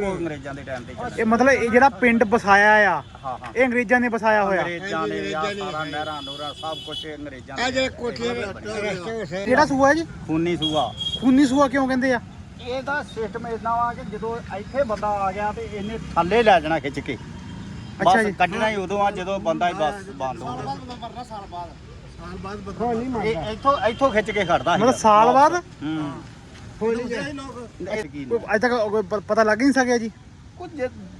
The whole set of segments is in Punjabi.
ਉਹ ਅੰਗਰੇਜ਼ਾਂ ਦੇ ਟਾਈਮ ਤੇ ਚੱਲਿਆ। ਇਹ ਮਤਲਬ ਇਹ ਜਿਹੜਾ ਪਿੰਡ ਵਸਾਇਆ ਆ ਹਾਂ ਹਾਂ। ਇਹ ਅੰਗਰੇਜ਼ਾਂ ਨੇ ਵਸਾਇਆ ਹੋਇਆ। ਅੰਗਰੇਜ਼ਾਂ ਨੇ ਆ ਸਾਰਾ ਨਹਿਰਾਂ ਨੂਰਾਂ ਸਭ ਕੁਝ ਅੰਗਰੇਜ਼ਾਂ ਆ ਨੇ ਜਿਹੜੇ ਕੋਠੇ ਸੂਆ ਜੀ? ਖੂਨੀ ਸੂਆ। ਖੂਨੀ ਸੂਆ ਕਿਉਂ ਕਹਿੰਦੇ ਆ? ਇਹਦਾ ਸਿਸਟਮ ਇਦਾਂ ਵਾ ਕਿ ਜਦੋਂ ਇੱਥੇ ਬੰਦਾ ਆ ਗਿਆ ਤੇ ਇਹਨੇ ਥੱਲੇ ਲੈ ਜਾਣਾ ਖਿੱਚ ਕੇ। ਅੱਛਾ ਬਸ ਜੀ। ਕੱਢਣਾ ਹੀ ਉਦੋਂ ਆ ਜਦੋਂ ਬੰਦਾ ਹੀ ਬਸ ਬੰਦ ਹੋ ਗਿਆ। ਹੁਣ ਨਹੀਂ ਇਹ ਇੱਥੋਂ ਇੱਥੋਂ ਖਿੱਚ ਕੇ ਖੜਦਾ ਮਤਲਬ ਸਾਲ ਬਾਅਦ? ਹੂੰ। ਹੁਣ ਨਹੀਂ ਅੱਜ ਤੱਕ ਕੋਈ ਪ- ਪਤਾ ਲੱਗ ਹੀ ਨਹੀਂ ਸਕਿਆ ਜੀ। ਕੁਝ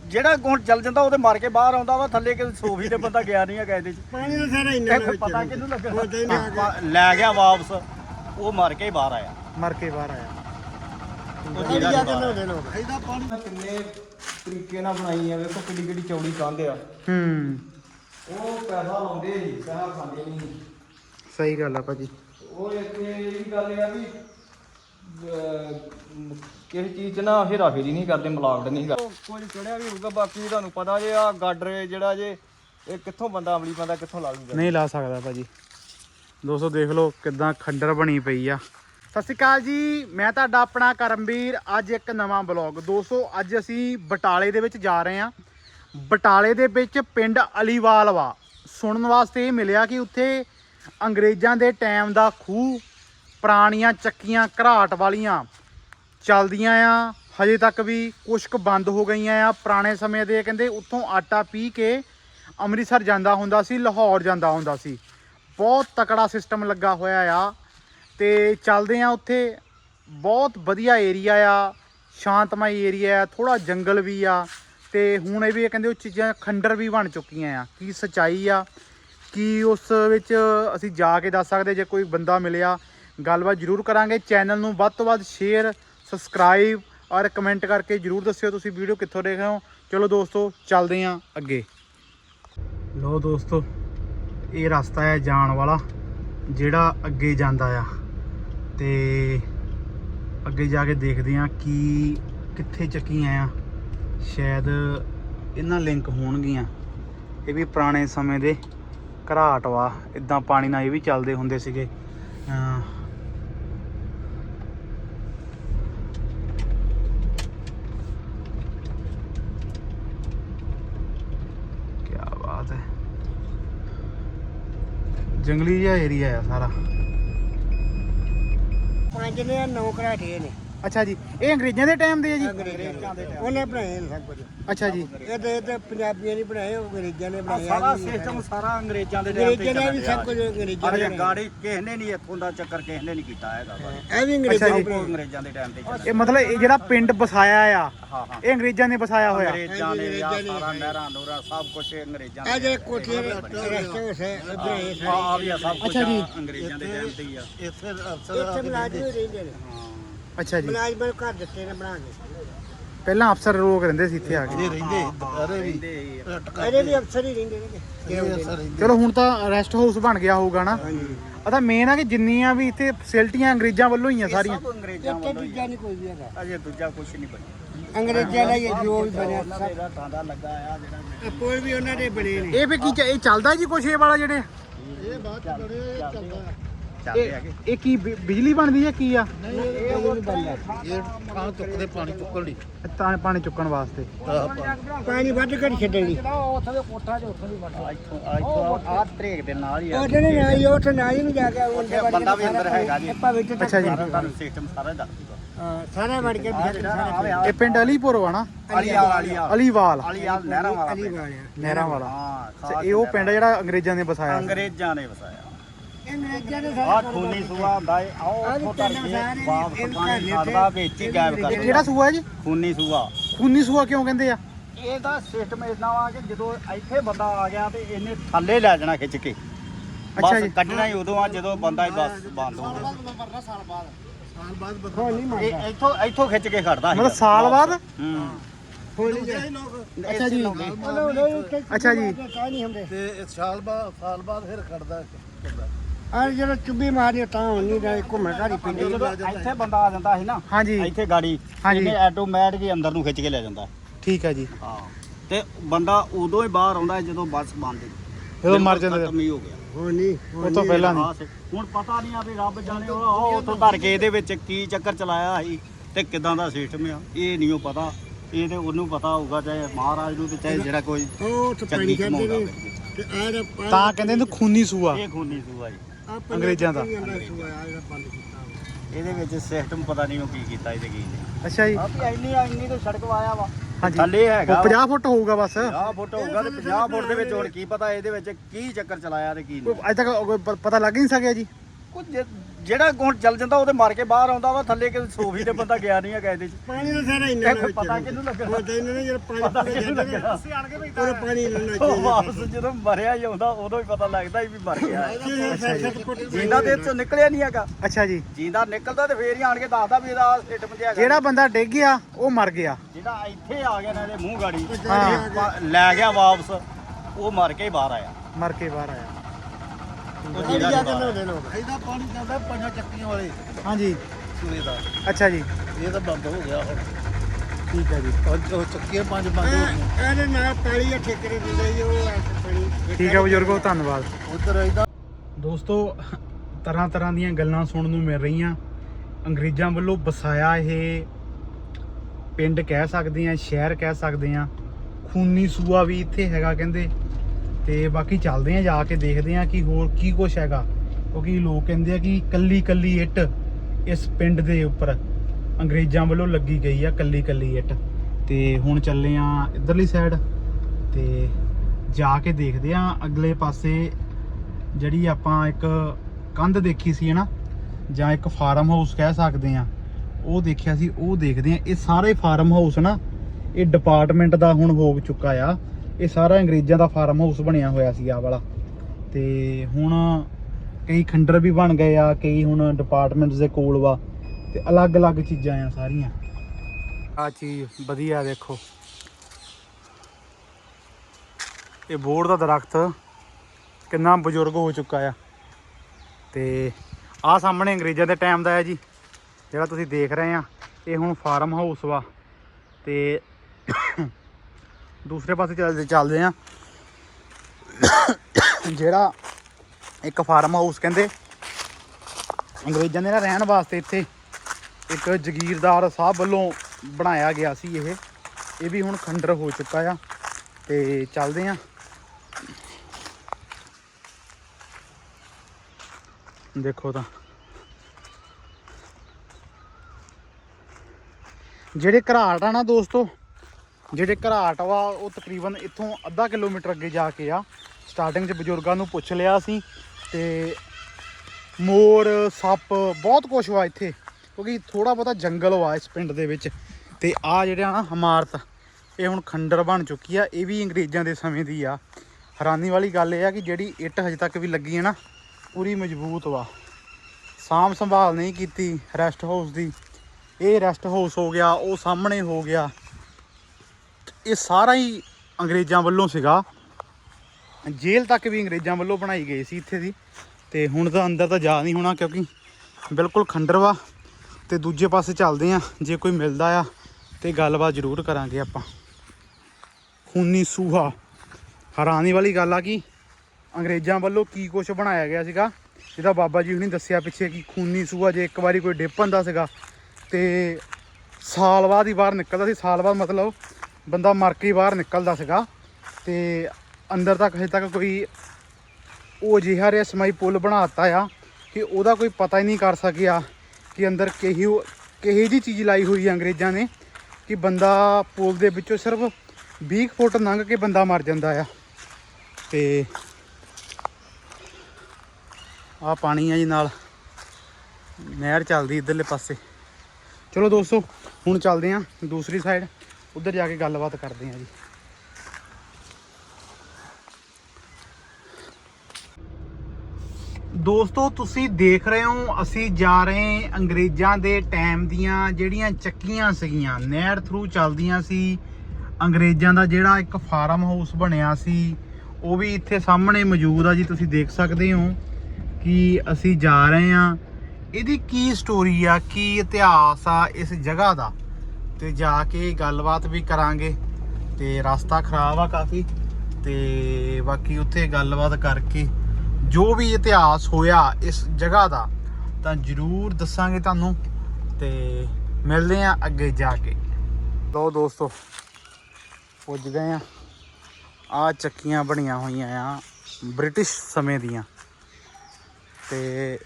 ਜਿਹੜਾ ਹੁਣ ਚੱਲ ਜਾਂਦਾ ਉਹਦੇ ਮਾਰ ਕੇ ਬਾਹਰ ਆਉਂਦਾ ਵਾ ਥੱਲੇ ਕਿ ਸੋਫੀ ਤੇ ਬੰਦਾ ਗਿਆ ਨਹੀਂ ਹੈਗਾ ਇਹਦੇ ਚ। ਪਾਣੀ ਦਾ ਸਾਰਾ ਇੰਨਾ ਇਹ ਪਤਾ ਕਿਹਨੂੰ ਲੱਗਾ ਨਹੀਂ ਲੈ ਗਿਆ ਵਾਪਸ। ਉਹ ਮਾਰ ਕੇ ਹੀ ਬਾਹਰ ਆਇਆ। ਮਰ ਕੇ ਬਾਹਰ ਆਇਆ। ਉਹ ਪਾਣੀ ਜਿਹੜਾ ਜਾ ਕੇ ਨਹਾਉਂਦੇ ਲੋਕ। ਇਹਦਾ ਪਾਣੀ ਕਿੰਨੇ ਤਰੀਕੇ ਨਾਲ ਬਣਾਈ ਆ ਵੇਖੋ ਕਿੱਡੀ ਕਿੱਡੀ ਚੌੜੀ ਕੰਧ ਆ। ਹੂੰ। ਉਹ ਪੈਸਾ ਲਾਉਂਦੇ ਸੀ ਪੈਸਾ ਖਾਂਦੇ ਨਹੀਂ। ਸਹੀ ਗੱਲ ਆ ਭਾਜੀ। ਉਹ ਇੱਕ ਇਹ ਵੀ ਗੱਲ ਆ ਵੀ ਕਿਸੇ ਚੀਜ਼ 'ਚ ਨਾ ਹੇਰਾਫੇਰੀ ਨਹੀਂ ਕਰਦੇ, ਮਿਲਾਵਟ ਨਹੀਂ ਕਰਦੇ। ਕੁਝ ਚੜਿਆ ਵੀ ਹੋਊਗਾ, ਬਾਕੀ ਤੁਹਾਨੂੰ ਪਤਾ ਜੇ ਆ ਗਾਡਰ ਜਿਹੜਾ ਜੇ, ਇਹ ਕਿੱਥੋਂ ਬੰਦਾ ਅਮਲੀ ਬੰਦਾ ਕਿੱਥੋਂ ਲਾ ਲੂਗਾ ਨਹੀਂ ਲਾ ਸਕਦਾ ਭਾਜੀ। ਦੋਸਤੋ, ਦੇਖ ਲਓ ਕਿਦਾਂ ਖੰਡਰ ਬਣੀ ਪਈ ਆ। ਸਤਿ ਸ਼੍ਰੀ ਅਕਾਲ ਜੀ, ਮੈਂ ਤੁਹਾਡਾ ਆਪਣਾ ਕਰਮਵੀਰ, ਅੱਜ ਇੱਕ ਨਵਾਂ ਬਲੌਗ ਦੋਸਤੋ, ਅੱਜ ਅਸੀਂ ਬਟਾਲੇ ਦੇ ਵਿੱਚ ਜਾ ਰਹੇ ਹਾਂ। ਬਟਾਲੇ ਦੇ ਵਿੱਚ ਪਿੰਡ ਅਲੀਵਾਲ ਵਾ ਸੁਣਨ ਵਾਸਤੇ ਇਹ ਮਿਲਿਆ ਕਿ ਉੱਥੇ ਅੰਗਰੇਜ਼ਾਂ ਦੇ ਟਾਈਮ ਦਾ ਖੂਹ ਪੁਰਾਣੀਆਂ ਚੱਕੀਆਂ ਘਰਾਟ ਵਾਲੀਆਂ ਚੱਲਦੀਆਂ ਆ। ਹਜੇ ਤੱਕ ਵੀ ਕੁਛ ਕੁ ਬੰਦ ਹੋ ਗਈਆਂ ਆ। ਪੁਰਾਣੇ ਸਮੇਂ ਦੇ ਕਹਿੰਦੇ ਉੱਥੋਂ ਆਟਾ ਪੀ ਕੇ ਅੰਮ੍ਰਿਤਸਰ ਜਾਂਦਾ ਹੁੰਦਾ ਸੀ, ਲਾਹੌਰ ਜਾਂਦਾ ਹੁੰਦਾ ਸੀ। ਬਹੁਤ ਤਕੜਾ ਸਿਸਟਮ ਲੱਗਾ ਹੋਇਆ ਆ ਤੇ ਚੱਲਦੇ ਆ ਉੱਥੇ। ਬਹੁਤ ਵਧੀਆ ਏਰੀਆ ਆ, ਸ਼ਾਂਤਮਈ ਏਰੀਆ ਆ ਥੋੜਾ ਜੰਗਲ ਵੀ ਆ ਤੇ ਹੁਣ ਇਹ ਵੀ ਇਹ ਕਹਿੰਦੇ ਉਹ ਚੀਜ਼ਾਂ ਖੰਡਰ ਵੀ ਬਣ ਚੁੱਕੀਆਂ ਆ। ਕੀ ਸਚਾਈ ਆ, ਕੀ ਉਸ ਵਿੱਚ ਅਸੀਂ ਜਾ ਕੇ ਦੱਸ ਸਕਦੇ ਜੇ ਕੋਈ ਬੰਦਾ ਮਿਲਿਆ ਗੱਲਬਾਤ ਜ਼ਰੂਰ ਕਰਾਂਗੇ। ਚੈਨਲ ਨੂੰ ਵੱਧ ਤੋਂ ਵੱਧ ਸ਼ੇਅਰ ਸਬਸਕ੍ਰਾਈਬ ਔਰ ਕਮੈਂਟ ਕਰਕੇ ਜ਼ਰੂਰ ਦੱਸਿਓ ਤੁਸੀਂ ਵੀਡੀਓ ਕਿੱਥੋਂ ਦੇਖ ਰਹੇ ਹੋ। ਚਲੋ ਦੋਸਤੋ, ਚੱਲਦੇ ਆਂ ਅੱਗੇ। ਲੋ ਦੋਸਤੋ, ਇਹ ਰਸਤਾ ਹੈ ਜਾਣ ਵਾਲਾ, ਜਿਹੜਾ ਅੱਗੇ ਜਾਂਦਾ ਆ। ਤੇ ਅੱਗੇ ਜਾ ਕੇ ਦੇਖਦੇ ਆਂ ਕੀ, ਕਿੱਥੇ ਚੱਕੀਆਂ ਆ। ਸ਼ਾਇਦ ਇਹਨਾਂ ਲਿੰਕ ਹੋਣਗੀਆਂ। ਇਹ ਵੀ ਪੁਰਾਣੇ ਸਮੇਂ ਦੇ ਘਰਾਟ ਵਾ। ਇਦਾਂ ਪਾਣੀ ਨਾਲ ਇਹ ਵੀ ਚੱਲਦੇ ਹੁੰਦੇ ਸੀਗੇ ਅਮ ਕਿਆ ਬਾਤ ਹੈ ਜੰਗਲੀ ਜਿਹਾ ਏਰੀਆ ਆ ਸਾਰਾ। ਪੰਜ ਨੇ ਨੌ ਘਰਾਟੇ ਨੇ। ਅੱਛਾ ਜੀ ਇਹ ਅੰਗਰੇਜ਼ਾਂ ਦੇ ਟਾਈਮ ਦੇ ਆ ਜੀ? ਅੰਗਰੇਜ਼ਾਂ ਦੇ ਉਹਨੇ ਬਣਾਏ ਨੇ ਸਭ ਕੁਝ। ਅੱਛਾ ਜੀ। ਇਹ ਤੇ ਇਹ ਤੇ ਪੰਜਾਬੀਆਂ ਨੇ ਬਣਾਏ ਉਹ ਅੰਗਰੇਜ਼ਾਂ ਨੇ ਬਣਾਏ ਸਾਰਾ ਸਿਸਟਮ ਸਾਰਾ ਅੰਗਰੇਜ਼ਾਂ ਦੇ ਟਾਈਮ ਤੇ ਅੰਗਰੇਜ਼ਾਂ ਨੇ ਵੀ ਸਭ ਕੁਝ ਅੰਗਰੇਜ਼ਾਂ ਅਰੇ ਨੇ ਗਾੜੀ ਕਿਸੇ ਨੇ ਨਹੀਂ ਇੱਥੋਂ ਦਾ ਚੱਕਰ ਕਿਸੇ ਨੇ ਨਹੀਂ ਕੀਤਾ ਹੈਗਾ ਇਹ ਵੀ ਅੰਗਰੇਜ਼ਾਂ ਨੇ ਜੀ। ਦੇ ਟਾਈਮ ਤੇ। ਚੱਲਿਆ ਇਹ ਮਤਲਬ ਇਹ ਜਿਹੜਾ ਪਿੰਡ ਵਸਾਇਆ ਆ ਹਾਂ ਹਾਂ। ਇਹ ਅੰਗਰੇਜ਼ਾਂ ਨੇ ਵਸਾਇਆ ਹੋਇਆ? ਅੰਗਰੇਜ਼ਾਂ ਨੇ ਨੇ ਸਾਰਾ ਨਹਿਰਾਂ ਨੂਰਾਂ ਸਭ ਕੁਝ ਅੰਗਰੇਜ਼ਾਂ ਆ ਦੇ ਜਿਹੜੇ ਕੋਠੇ ਰਸਤੇ ਉਸੇ ਬਣਾਏ ਆ ਆ ਵੀ ਸਭ ਕੁਝ ਜੀ। ਅੰਗਰੇਜ਼ਾਂ ਦੇ ਟਾਈਮ ਤੇ ਹੀ ਆ। ਇੱਥੇ ਮੁਲਾਜ਼ਮ ਹੀ ਰਹਿੰਦੇ ਨੇ। ਅੱਛਾ ਜੀ। ਮੁਲਾਜ਼ਮ ਘਰ ਦਿੱਤੇ ਨੇ ਬਣਾ ਕੇ। ਪਹਿਲਾਂ ਅਫਸਰ ਲੋਕ ਰਹਿੰਦੇ ਸੀ ਇੱਥੇ ਆ ਕੇ। ਰਹਿੰਦੇ ਰਹਿੰਦੇ ਹੀ ਆ। ਅਰੇ ਵੀ ਅਫਸਰ ਹੀ ਰਹਿੰਦੇ ਨੇ ਚਲੋ ਹੁਣ ਤਾਂ ਰੈਸਟ ਹਾਊਸ ਬਣ ਗਿਆ ਹੋਊਗਾ ਨਾ। ਅਤਾ ਮੇਨ ਆ ਕਿ ਜਿੰਨੀਆਂ ਵੀ ਇੱਥੇ ਫੈਸਿਲਿਟੀਆਂ ਅੰਗਰੇਜ਼ਾਂ ਵੱਲੋਂ ਹੀ ਆ ਇਹ ਸਾਰੀਆਂ। ਸਭ ਅੰਗਰੇਜ਼ਾਂ ਇੱਥੇ ਦੂਜਾ ਨਹੀਂ ਕੋਈ ਵੀ ਹੈਗਾ। ਆ। ਅਜੇ ਦੂਜਾ ਕੁਝ ਨਹੀਂ ਬਣਿਆ। ਅੰਗਰੇਜ਼ਾਂ ਦਾ ਹੀ ਹੈ ਜੋ ਵੀ ਬਣਿਆ ਉਹਨਾਂ ਦੇ ਦਾ ਟਾਂਡਾ ਲੱਗਾ ਆ ਜਿਹੜਾ ਇਹ ਪੁਲ ਵੀ ਉਹਨਾਂ ਦੇ ਬਣੇ ਨੇ। ਇਹ ਵੀ ਕੀ ਚ- ਇਹ ਚੱਲਦਾ ਜੀ ਕੁਛ ਇਹ ਵਾਲਾ ਜਿਹੜੇ? ਇਹ ਇਹ ਚੱਲਦਾ। ਚੱਲਦੇ ਇਹ ਹੈਗੇ। ਇਹ ਕੀ ਬਿ- ਬਿਜਲੀ ਬਣਦੀ ਹੈ ਕੀ ਆ? ਇਹ ਉਹ ਇਹ ਚੁੱਕਦੇ ਪਾਣੀ ਚੁੱਕਣ ਲਈ। ਤਾਂ ਪਾਣੀ ਚੁੱਕਣ ਵਾਸਤੇ। ਪਾਣੀ। ਵੱਢ ਕੇ ਛੱਡਣੀ ਇੱਥੋਂ ਇੱਥੋਂ ਆ ਤਰੇਕ ਦੇ ਨਾਲ ਹੀ ਆ। ਉਹਦੇ ਨੇ ਨਾਲ ਹੀ ਉੱਠ ਨਾਲ ਹੀ ਨਹੀਂ ਜਾ ਕੇ ਉਹਦੇ ਉੱਥੇ ਬੰਦਾ ਵੀ ਅੰਦਰ ਹੈਗਾ ਜੀ। ਆਪਾਂ ਵਿੱਚ ਤੱਕ ਅੱਛਾ ਜੀ। ਸਾਰਾ ਤੁਹਾਨੂੰ ਸਿਸਟਮ ਸਾਰਾ ਦੱਸ ਦੂਗਾ ਹਾਂ, ਸਾਰਾ ਵੜ ਕੇ ਆ ਜਿਹੜਾ ਆਵੇ ਆ ਇਹ ਪਿੰਡ ਅਲੀਪੁਰ ਵਾ ਨਾ? ਅਲੀ ਆ ਅਲੀ ਆ ਅਲੀਵਾਲ। ਅਲੀ ਆ ਨਹਿਰਾਂ ਵਾਲਾ ਅਲੀ ਪਿੰਡ। ਵਾਲਿਆ ਨਹਿਰਾਂ ਵਾਲਾ। ਹਾਂ ਤੇ ਇਹ ਉਹ ਪਿੰਡ ਆ ਜਿਹੜਾ ਅੰਗਰੇਜ਼ਾਂ ਨੇ ਵਸਾਇਆ। ਅੰਗਰੇਜ਼ਾਂ ਨੇ ਵਸਾਇਆ। ਅੰਗਰੇਜ਼ਾਂ ਨੇ ਆ ਖੂਨੀ ਸੂਆ ਹੁੰਦਾ ਏ ਆਓ ਉੱਥੋਂ ਤਿੰਨ ਧਰ ਕੇ ਵਸਾਏ ਨੇ, ਵਾਪਸ ਇਹ ਪਾਣੀ ਘਰ ਛੱਡਦਾ ਵਿੱਚ ਹੀ ਗਾਇਬ ਕਰ ਕਿਹੜਾ ਸੂਆ ਹੈ ਜੀ? ਖੂਨੀ ਸੂਆ। ਖੂਨੀ ਸੂਆ ਕਿਉਂ ਕਹਿੰਦੇ ਆ? ਇਹਦਾ ਸਿਸਟਮ ਇਦਾਂ ਵਾ ਕਿ ਜਦੋਂ ਇੱਥੇ ਬੰਦਾ ਆ ਗਿਆ ਤੇ ਇਹਨੇ ਥੱਲੇ ਲੈ ਜਾਣਾ ਖਿੱਚ ਕੇ। ਅੱਛਾ ਬਸ ਜੀ। ਕੱਢਣਾ ਹੀ ਉਦੋਂ ਆ ਜਦੋਂ ਬੰਦਾ ਹੀ ਬਸ ਬੰਦ ਹੋ ਗਿਆ। ਹੁਣ ਨਹੀਂ ਮੰਨਦਾ। ਇਹ ਇੱਥੋਂ ਇੱਥੋਂ ਖਿੱਚ ਕੇ ਖੜਦਾ ਮਤਲਬ ਸਾਲ ਬਾਅਦ? ਹੂੰ। ਨਹੀਂ ਅੱਛਾ ਜੀ। ਅੱਛਾ ਜੀ। ਨਹੀਂ ਹੁੰਦੇ ਤੇ ਸਾਲ ਬਾਅਦ ਸਾਲ ਬਾਅਦ ਫਿਰ ਖੜਦਾ। ਆ ਜਦੋਂ ਚੁੱਭੀ ਮਾਰੀ ਤਾਂ ਹੁਣ ਨਹੀਂ ਜਾਏ ਘੁੰਮੇ ਘਾਰੀ ਪਿੰਡੇ ਜਦੋਂ ਇੱਥੇ ਬੰਦਾ ਆ ਜਾਂਦਾ ਸੀ ਨਾ ਹਾਂਜੀ। ਇੱਥੇ ਗਾੜੀ ਹਾਂਜੀ। ਇਹਨੇ ਆਟੋਮੈਟਿਕ ਹੀ ਅੰਦਰ ਨੂੰ ਖਿੱਚ ਕੇ ਲੈ ਜਾਂਦਾ। ਠੀਕ ਹੈ ਜੀ। ਹਾਂ। ਤੇ ਬੰਦਾ ਉਦੋਂ ਹੀ ਬਾਹਰ ਆਉਂਦਾ ਹੈ ਜਦੋਂ ਬੱਸ ਬੰਦ ਹੈ ਜਦੋਂ ਮਰ ਜਾਂਦੇ ਖਤਮ ਹੀ ਹੋ ਗਿਆ। ਹੁਣ ਨਹੀਂ ਉਹ ਤੋਂ ਪਹਿਲਾਂ ਨਹੀਂ। ਹੁਣ ਪਤਾ ਨਹੀਂ ਆ ਵੀ ਰੱਬ ਜਾਣੇ ਉਹ ਉਹ ਉੱਥੋਂ ਧਰ ਕੇ ਇਹਦੇ ਵਿੱਚ ਕੀ ਚੱਕਰ ਚਲਾਇਆ ਸੀ ਤੇ ਕਿਦਾਂ ਦਾ ਸਿਸਟਮ ਆ ਇਹ ਨਹੀਂ ਉਹ ਪਤਾ। ਇਹ ਤੇ ਉਹਨੂੰ ਪਤਾ ਹੋਊਗਾ ਚਾਹੇ ਮਹਾਰਾਜ ਨੂੰ ਤੇ ਚਾਹੇ ਜਿਹੜਾ ਕੋਈ ਉਹ ਤੇ ਪਾਣੀ ਚੰਗੀ ਖਾਂਦੇ ਕਮਾਉਂਦਾ ਨੇ। ਫਿਰ। ਤੇ ਆ ਜਿਹੜਾ ਤਾਂ ਕਹਿੰਦੇ ਨੇ ਖੂਨੀ ਸੂਆ। ਇਹ ਖੂਨੀ ਸੂਆ ਜੀ। ਅੰਗਰੇਜ਼ਾਂ ਦਾ। ਇਹਦੇ ਵਿੱਚ ਸਿਸਟਮ ਪਤਾ ਨਹੀਂ ਉਹ ਕੀ ਕੀਤਾ ਇਹਦੇ ਕੀ ਨਹੀਂ। ਅੱਛਾ ਜੀ। ਆ ਵੀ ਇੰਨੀ ਇੰਨੀ ਤੇ ਸੜਕ ਵਾਇਆ ਵਾ। ਹਾਂਜੀ। ਥੱਲੇ ਹੈਗਾ ਉਹ 50 ਫੁੱਟ ਹੋਊਗਾ ਬਸ। 50 ਫੁੱਟ ਹੋਊਗਾ ਤੇ 50 ਫੁੱਟ ਦੇ ਵਿੱਚ ਹੁਣ ਕੀ ਪਤਾ ਇਹਦੇ ਵਿੱਚ ਕੀ ਚੱਕਰ ਚਲਾਇਆ ਤੇ ਕੀ ਨਹੀਂ। ਅਜੇ ਤੱਕ ਕੋਈ ਪਤਾ ਲੱਗ ਹੀ ਨਹੀਂ ਸਕਿਆ ਜੀ। ਕੁਝ ਜਿਹੜਾ ਹੁਣ ਚੱਲ ਜਾਂਦਾ ਉਹਦੇ ਮਾਰ ਕੇ ਬਾਹਰ ਆਉਂਦਾ ਵਾ ਥੱਲੇ ਕਿ ਸੋਫੀ ਤੇ ਬੰਦਾ ਗਿਆ ਨਹੀਂ ਹੈਗਾ ਇਹਦੇ ਚ। ਪਾਣੀ ਦਾ ਸਾਰਾ ਇੰਨਾ ਪਤਾ ਕਿਹਨੂੰ ਲੱਗਣਾ? ਪਤਾ ਇਹਨਾਂ ਨੇ ਜਿਹੜਾ ਪਾਣੀ ਪਤਾ ਕਿਹਨੂੰ ਜਾਂਦਾ ਲੱਗਣਾ? ਪੂਰਾ ਪਾਣੀ ਲੈਣਾ ਉਹ ਚਾਹੀਦਾ ਵਾਪਸ ਜਦੋਂ ਮਰਿਆ ਹੀ ਆਉਂਦਾ ਉਦੋਂ ਹੀ ਪਤਾ ਲੱਗਦਾ ਵੀ ਮਰ ਗਿਆ ਜਿੰਦਾ ਤੇ ਇੱਥੋਂ ਨਿਕਲਿਆ ਨਹੀਂ ਹੈਗਾ। ਅੱਛਾ ਜੀ। ਜਿੰਦਾ ਨਿਕਲਦਾ ਤੇ ਫੇਰ ਹੀ ਆਣ ਕੇ ਦੱਸਦਾ ਵੀ ਇਹਦਾ ਸਿੱਟ ਪੰਜਿਆ ਜਿਹੜਾ ਬੰਦਾ ਡਿੱਗ ਗਿਆ ਉਹ ਮਰ ਗਿਆ। ਜਿਹੜਾ ਇੱਥੇ ਆ ਗਿਆ ਨਾ ਇਹਦੇ ਮੂੰਹ ਗਾੜੀ ਲੈ ਗਿਆ ਵਾਪਸ ਉਹ ਮਰ ਕੇ ਬਾਹਰ ਆਇਆ। ਮਰ ਕੇ ਬਾਹਰ ਆਇਆ। ਉਹ ਪਾਣੀ ਜਿਹੜਾ ਜਾ ਕੇ ਬਾਹਰ। ਆਇਆ। ਨਹਾਉਂਦੇ ਲੋਕ? ਇਹਦਾ ਪਾਣੀ ਜਾਂਦਾ ਪੰਜਾਂ ਚੱਕੀਆਂ ਵਾਲੇ ਹਾਂਜੀ। ਸੂਏ ਦਾ। ਅੱਛਾ ਜੀ। ਇਹ ਤਾਂ ਬੰਦ ਹੋ ਗਿਆ ਹੁਣ। ਠੀਕ ਹੈ ਜੀ। ਉਹ ਉਹ ਚੱਕੀਆਂ ਪੰਜ ਬੰਦ ਹੋ ਗਈਆਂ। ਇਹ- ਇਹਦੇ ਨਾਲ ਪਾਣੀ ਆ ਠੇਕਰੇ ਦਿੰਦੇ ਜੀ ਉਹ ਐਸੇ ਪਾਣੀ ਠੀਕ ਹੈ ਬਜ਼ੁਰਗੋ ਧੰਨਵਾਦ। ਉਧਰ ਇਹਦਾ ਦੋਸਤੋ ਤਰ੍ਹਾਂ ਤਰ੍ਹਾਂ ਦੀਆਂ ਗੱਲਾਂ ਸੁਣਨ ਨੂੰ ਮਿਲ ਰਹੀਆਂ। ਅੰਗਰੇਜ਼ਾਂ ਵੱਲੋਂ ਵਸਾਇਆ ਇਹ ਪਿੰਡ ਕਹਿ ਸਕਦੇ ਆ ਸ਼ਹਿਰ ਕਹਿ ਸਕਦੇ ਆ ਖੂਨੀ ਸੂਆ ਵੀ ਇੱਥੇ ਹੈਗਾ ਕਹਿੰਦੇ। ਤੇ ਬਾਕੀ ਚੱਲਦੇ ਆ, ਜਾ ਕੇ ਦੇਖਦੇ ਆ ਕਿ ਹੋਰ ਕੀ ਕੁਛ ਹੈਗਾ। ਕਿਉਂਕਿ ਲੋਕ ਕਹਿੰਦੇ ਆ ਕਿ ਕੱਲੀ ਕੱਲੀ ਇੱਟ ਇਸ ਪਿੰਡ ਦੇ ਉੱਪਰ ਅੰਗਰੇਜ਼ਾਂ ਵੱਲੋਂ ਲੱਗੀ ਗਈ ਆ ਕੱਲੀ ਕੱਲੀ ਇੱਟ। ਤੇ ਹੁਣ ਚੱਲੇ ਆ ਇਧਰਲੀ ਸਾਈਡ ਤੇ ਜਾ ਕੇ ਦੇਖਦੇ ਆ ਅਗਲੇ ਪਾਸੇ ਜਿਹੜੀ ਆਪਾਂ ਇੱਕ ਕੰਧ ਦੇਖੀ ਸੀ ਨਾ? ਜਾਂ ਇੱਕ ਫਾਰਮ ਹਾਊਸ ਕਹਿ ਸਕਦੇ ਆ। ਉਹ ਦੇਖਿਆ ਸੀ, ਉਹ ਦੇਖਦੇ ਆ। ਇਹ ਸਾਰੇ ਫਾਰਮ ਹਾਊਸ ਨਾ? ਇਹ ਡਿਪਾਰਟਮੈਂਟ ਦਾ ਹੁਣ ਹੋ ਚੁੱਕਾ ਆ। ਇਹ ਸਾਰਾ ਅੰਗਰੇਜ਼ਾਂ ਦਾ ਫਾਰਮ ਹਾਊਸ ਬਣਿਆ ਹੋਇਆ ਸੀ ਆ ਵਾਲਾ। ਤੇ ਹੁਣ ਕਈ ਖੰਡਰ ਵੀ ਬਣ ਗਏ ਆ, ਕਈ ਹੁਣ ਡਿਪਾਰਟਮੈਂਟਸ ਦੇ ਕੋਲ ਵਾ, ਤੇ ਅਲੱਗ-ਅਲੱਗ ਚੀਜ਼ਾਂ ਆ ਸਾਰੀਆਂ। ਆ ਚੀਜ਼ ਵਧੀਆ ਦੇਖੋ ਇਹ ਬੋਰਡ ਦਾ ਦਰਖਤ ਕਿੰਨਾ ਬਜ਼ੁਰਗ ਹੋ ਚੁੱਕਾ ਆ। ਤੇ ਆ ਸਾਹਮਣੇ ਅੰਗਰੇਜ਼ਾਂ ਦੇ ਟਾਈਮ ਦਾ ਹੈ ਜੀ, ਜਿਹੜਾ ਤੁਸੀਂ ਦੇਖ ਰਹੇ ਆ, ਇਹ ਹੁਣ ਫਾਰਮ ਹਾਊਸ ਵਾ। ਤੇ ਦੂਸਰੇ ਪਾਸੇ ਚੱਲਦੇ ਚੱਲਦੇ ਆ। ਜਿਹੜਾ ਇੱਕ ਫਾਰਮ ਹਾਊਸ ਕਹਿੰਦੇ, ਅੰਗਰੇਜ਼ਾਂ ਦੇ ਨਾਲ ਰਹਿਣ ਵਾਸਤੇ ਇੱਥੇ ਇੱਕ ਜਗੀਰਦਾਰ ਸਾਹਿਬ ਵੱਲੋਂ ਬਣਾਇਆ ਗਿਆ ਸੀ ਇਹ। ਇਹ ਵੀ ਹੁਣ ਖੰਡਰ ਹੋ ਚੁੱਕਾ ਆ ਤੇ ਚੱਲਦੇ ਆ। ਦੇਖੋ ਤਾਂ। ਜਿਹੜੇ ਘਰਾਟ ਆ ਨਾ ਦੋਸਤੋ ਜਿਹੜੇ ਘਰਾਟ ਵਾ ਉਹ ਤਕਰੀਬਨ ਇੱਥੋਂ ਅੱਧਾ ਕਿਲੋਮੀਟਰ ਅੱਗੇ ਜਾ ਕੇ ਆ। ਸਟਾਰਟਿੰਗ 'ਚ ਬਜ਼ੁਰਗਾਂ ਨੂੰ ਪੁੱਛ ਲਿਆ ਸੀ ਤੇ ਮੋਰ, ਸੱਪ ਬਹੁਤ ਕੁਛ ਵਾ ਇੱਥੇ, ਕਿਉਂਕਿ ਥੋੜਾ ਬਹੁਤਾ ਜੰਗਲ ਵਾ ਇਸ ਪਿੰਡ ਦੇ ਵਿੱਚ। ਤੇ ਆ ਜਿਹੜਾ ਨਾ ਇਮਾਰਤ ਇਹ ਹੁਣ ਖੰਡਰ ਬਣ ਚੁੱਕੀ ਆ, ਇਹ ਵੀ ਅੰਗਰੇਜ਼ਾਂ ਦੇ ਸਮੇਂ ਦੀ ਆ। ਹੈਰਾਨੀ ਵਾਲੀ ਗੱਲ ਇਹ ਆ ਕਿ ਜਿਹੜੀ ਇੱਟ ਹਜੇ ਤੱਕ ਵੀ ਲੱਗੀ ਹੈ ਨਾ, ਪੂਰੀ ਮਜ਼ਬੂਤ ਵਾ। ਸਾਂਭ ਸੰਭਾਲ ਨਹੀਂ ਕੀਤੀ ਰੈਸਟ ਹਾਊਸ ਦੀ। ਇਹ ਰੈਸਟ ਹਾਊਸ ਹੋ ਗਿਆ, ਉਹ ਸਾਹਮਣੇ ਹੋ ਗਿਆ। ਇਹ ਸਾਰਾ ਹੀ ਅੰਗਰੇਜ਼ਾਂ ਵੱਲੋਂ ਸੀਗਾ। ਜੇਲ੍ਹ ਤੱਕ ਵੀ ਅੰਗਰੇਜ਼ਾਂ ਵੱਲੋਂ ਬਣਾਈ ਗਈ ਸੀ ਇੱਥੇ ਦੀ। ਤੇ ਹੁਣ ਤਾਂ ਅੰਦਰ ਤਾਂ ਜਾ ਨਹੀਂ ਹੋਣਾ ਕਿਉਂਕਿ ਬਿਲਕੁਲ ਖੰਡਰ ਵਾ। ਤੇ ਦੂਜੇ ਪਾਸੇ ਚੱਲਦੇ ਆ ਜੇ ਕੋਈ ਮਿਲਦਾ ਆ ਤੇ ਗੱਲਬਾਤ ਜ਼ਰੂਰ ਕਰਾਂਗੇ ਆਪਾਂ। ਖੂਨੀ ਸੂਹਾ। ਹੈਰਾਨੀ ਵਾਲੀ ਗੱਲ ਆ ਕਿ ਅੰਗਰੇਜ਼ਾਂ ਵੱਲੋਂ ਕੀ ਕੁਝ ਬਣਾਇਆ ਗਿਆ ਸੀਗਾ। ਜਿਹਦਾ ਬਾਬਾ ਜੀ ਹੁਣੀ ਦੱਸਿਆ ਪਿੱਛੇ ਕਿ ਖੂਨੀ ਸੂਹਾ ਜੇ ਇੱਕ ਵਾਰੀ ਕੋਈ ਡਿੱਪਣ ਦਾ ਸੀਗਾ, ਤੇ ਸਾਲ ਬਾਅਦ ਹੀ ਬਾਹਰ ਨਿਕਲਦਾ ਸੀ। ਸਾਲ ਬਾਅਦ ਮਤਲਬ ਬੰਦਾ ਮਰ ਕੇ ਬਾਹਰ ਨਿਕਲਦਾ ਸੀਗਾ ਤੇ ਅੰਦਰ ਤੱਕ ਹਜੇ ਤੱਕ ਕੋਈ ਉਹ ਜਿਹਾ ਰਿਹਾ ਸਮਾਈ ਪੁਲ ਬਣਾਤਾ ਆ ਕਿ ਉਹਦਾ ਕੋਈ ਪਤਾ ਹੀ ਨਹੀਂ ਕਰ ਸਕਿਆ ਕਿ ਅੰਦਰ ਕਿਹੀ ਕਿਹੀ ਜੀ ਚੀਜ਼ ਲਾਈ ਹੋਈ ਹੈ ਅੰਗਰੇਜ਼ਾਂ ਨੇ ਕਿ ਬੰਦਾ ਪੁਲ ਦੇ ਵਿੱਚੋਂ ਸਿਰਫ 20 ਕੁ ਫੁੱਟ ਲੰਘ ਕੇ ਬੰਦਾ ਮਰ ਜਾਂਦਾ ਆ। ਤੇ ਆ ਪਾਣੀ ਆ ਜੀ ਨਾਲ। ਨਹਿਰ ਚੱਲਦੀ ਇਧਰਲੇ ਪਾਸੇ। ਚਲੋ ਦੋਸਤੋ, ਹੁਣ ਚੱਲਦੇ ਆਂ ਦੂਸਰੀ ਸਾਈਡ ਉੱਧਰ ਜਾ ਕੇ ਗੱਲਬਾਤ ਕਰਦੇ ਆਂ ਜੀ। ਦੋਸਤੋ, ਤੁਸੀਂ ਦੇਖ ਰਹੇ ਹੋ, ਅਸੀਂ ਜਾ ਰਹੇ ਅੰਗਰੇਜ਼ਾਂ ਦੇ ਟਾਈਮ ਦੀਆਂ ਜਿਹੜੀਆਂ ਚੱਕੀਆਂ ਸੀਗੀਆਂ। ਨਹਿਰ ਥਰੂ ਚੱਲਦੀਆਂ ਸੀ। ਅੰਗਰੇਜ਼ਾਂ ਦਾ ਜਿਹੜਾ ਇੱਕ ਫਾਰਮ ਹਾਊਸ ਬਣਿਆ ਸੀ, ਉਹ ਵੀ ਇੱਥੇ ਸਾਹਮਣੇ ਮੌਜੂਦ ਆ ਜੀ, ਤੁਸੀਂ ਦੇਖ ਸਕਦੇ ਹੋ ਕਿ ਅਸੀਂ ਜਾ ਰਹੇ ਹਾਂ। ਇਹਦੀ ਕੀ ਸਟੋਰੀ ਆ, ਕੀ ਇਤਿਹਾਸ ਆ ਇਸ ਜਗ੍ਹਾ ਦਾ? ਤੇ ਜਾ ਕੇ ਗੱਲਬਾਤ ਵੀ ਕਰਾਂਗੇ। ਤੇ ਰਸਤਾ ਖਰਾਬ ਆ ਕਾਫੀ, ਤੇ ਬਾਕੀ ਉੱਥੇ ਗੱਲਬਾਤ ਕਰਕੇ ਜੋ ਵੀ ਇਤਿਹਾਸ ਹੋਇਆ ਇਸ ਜਗ੍ਹਾ ਦਾ, ਤਾਂ ਜ਼ਰੂਰ ਦੱਸਾਂਗੇ ਤੁਹਾਨੂੰ, ਤੇ ਮਿਲਦੇ ਆ ਅੱਗੇ ਜਾ ਕੇ। ਲਓ ਦੋਸਤੋ, ਪੁੱਜ ਗਏ ਆ ਆ ਚੱਕੀਆਂ ਬਣੀਆਂ ਹੋਈਆਂ ਆ ਬ੍ਰਿਟਿਸ਼ ਸਮੇਂ ਦੀਆਂ। ਤੇ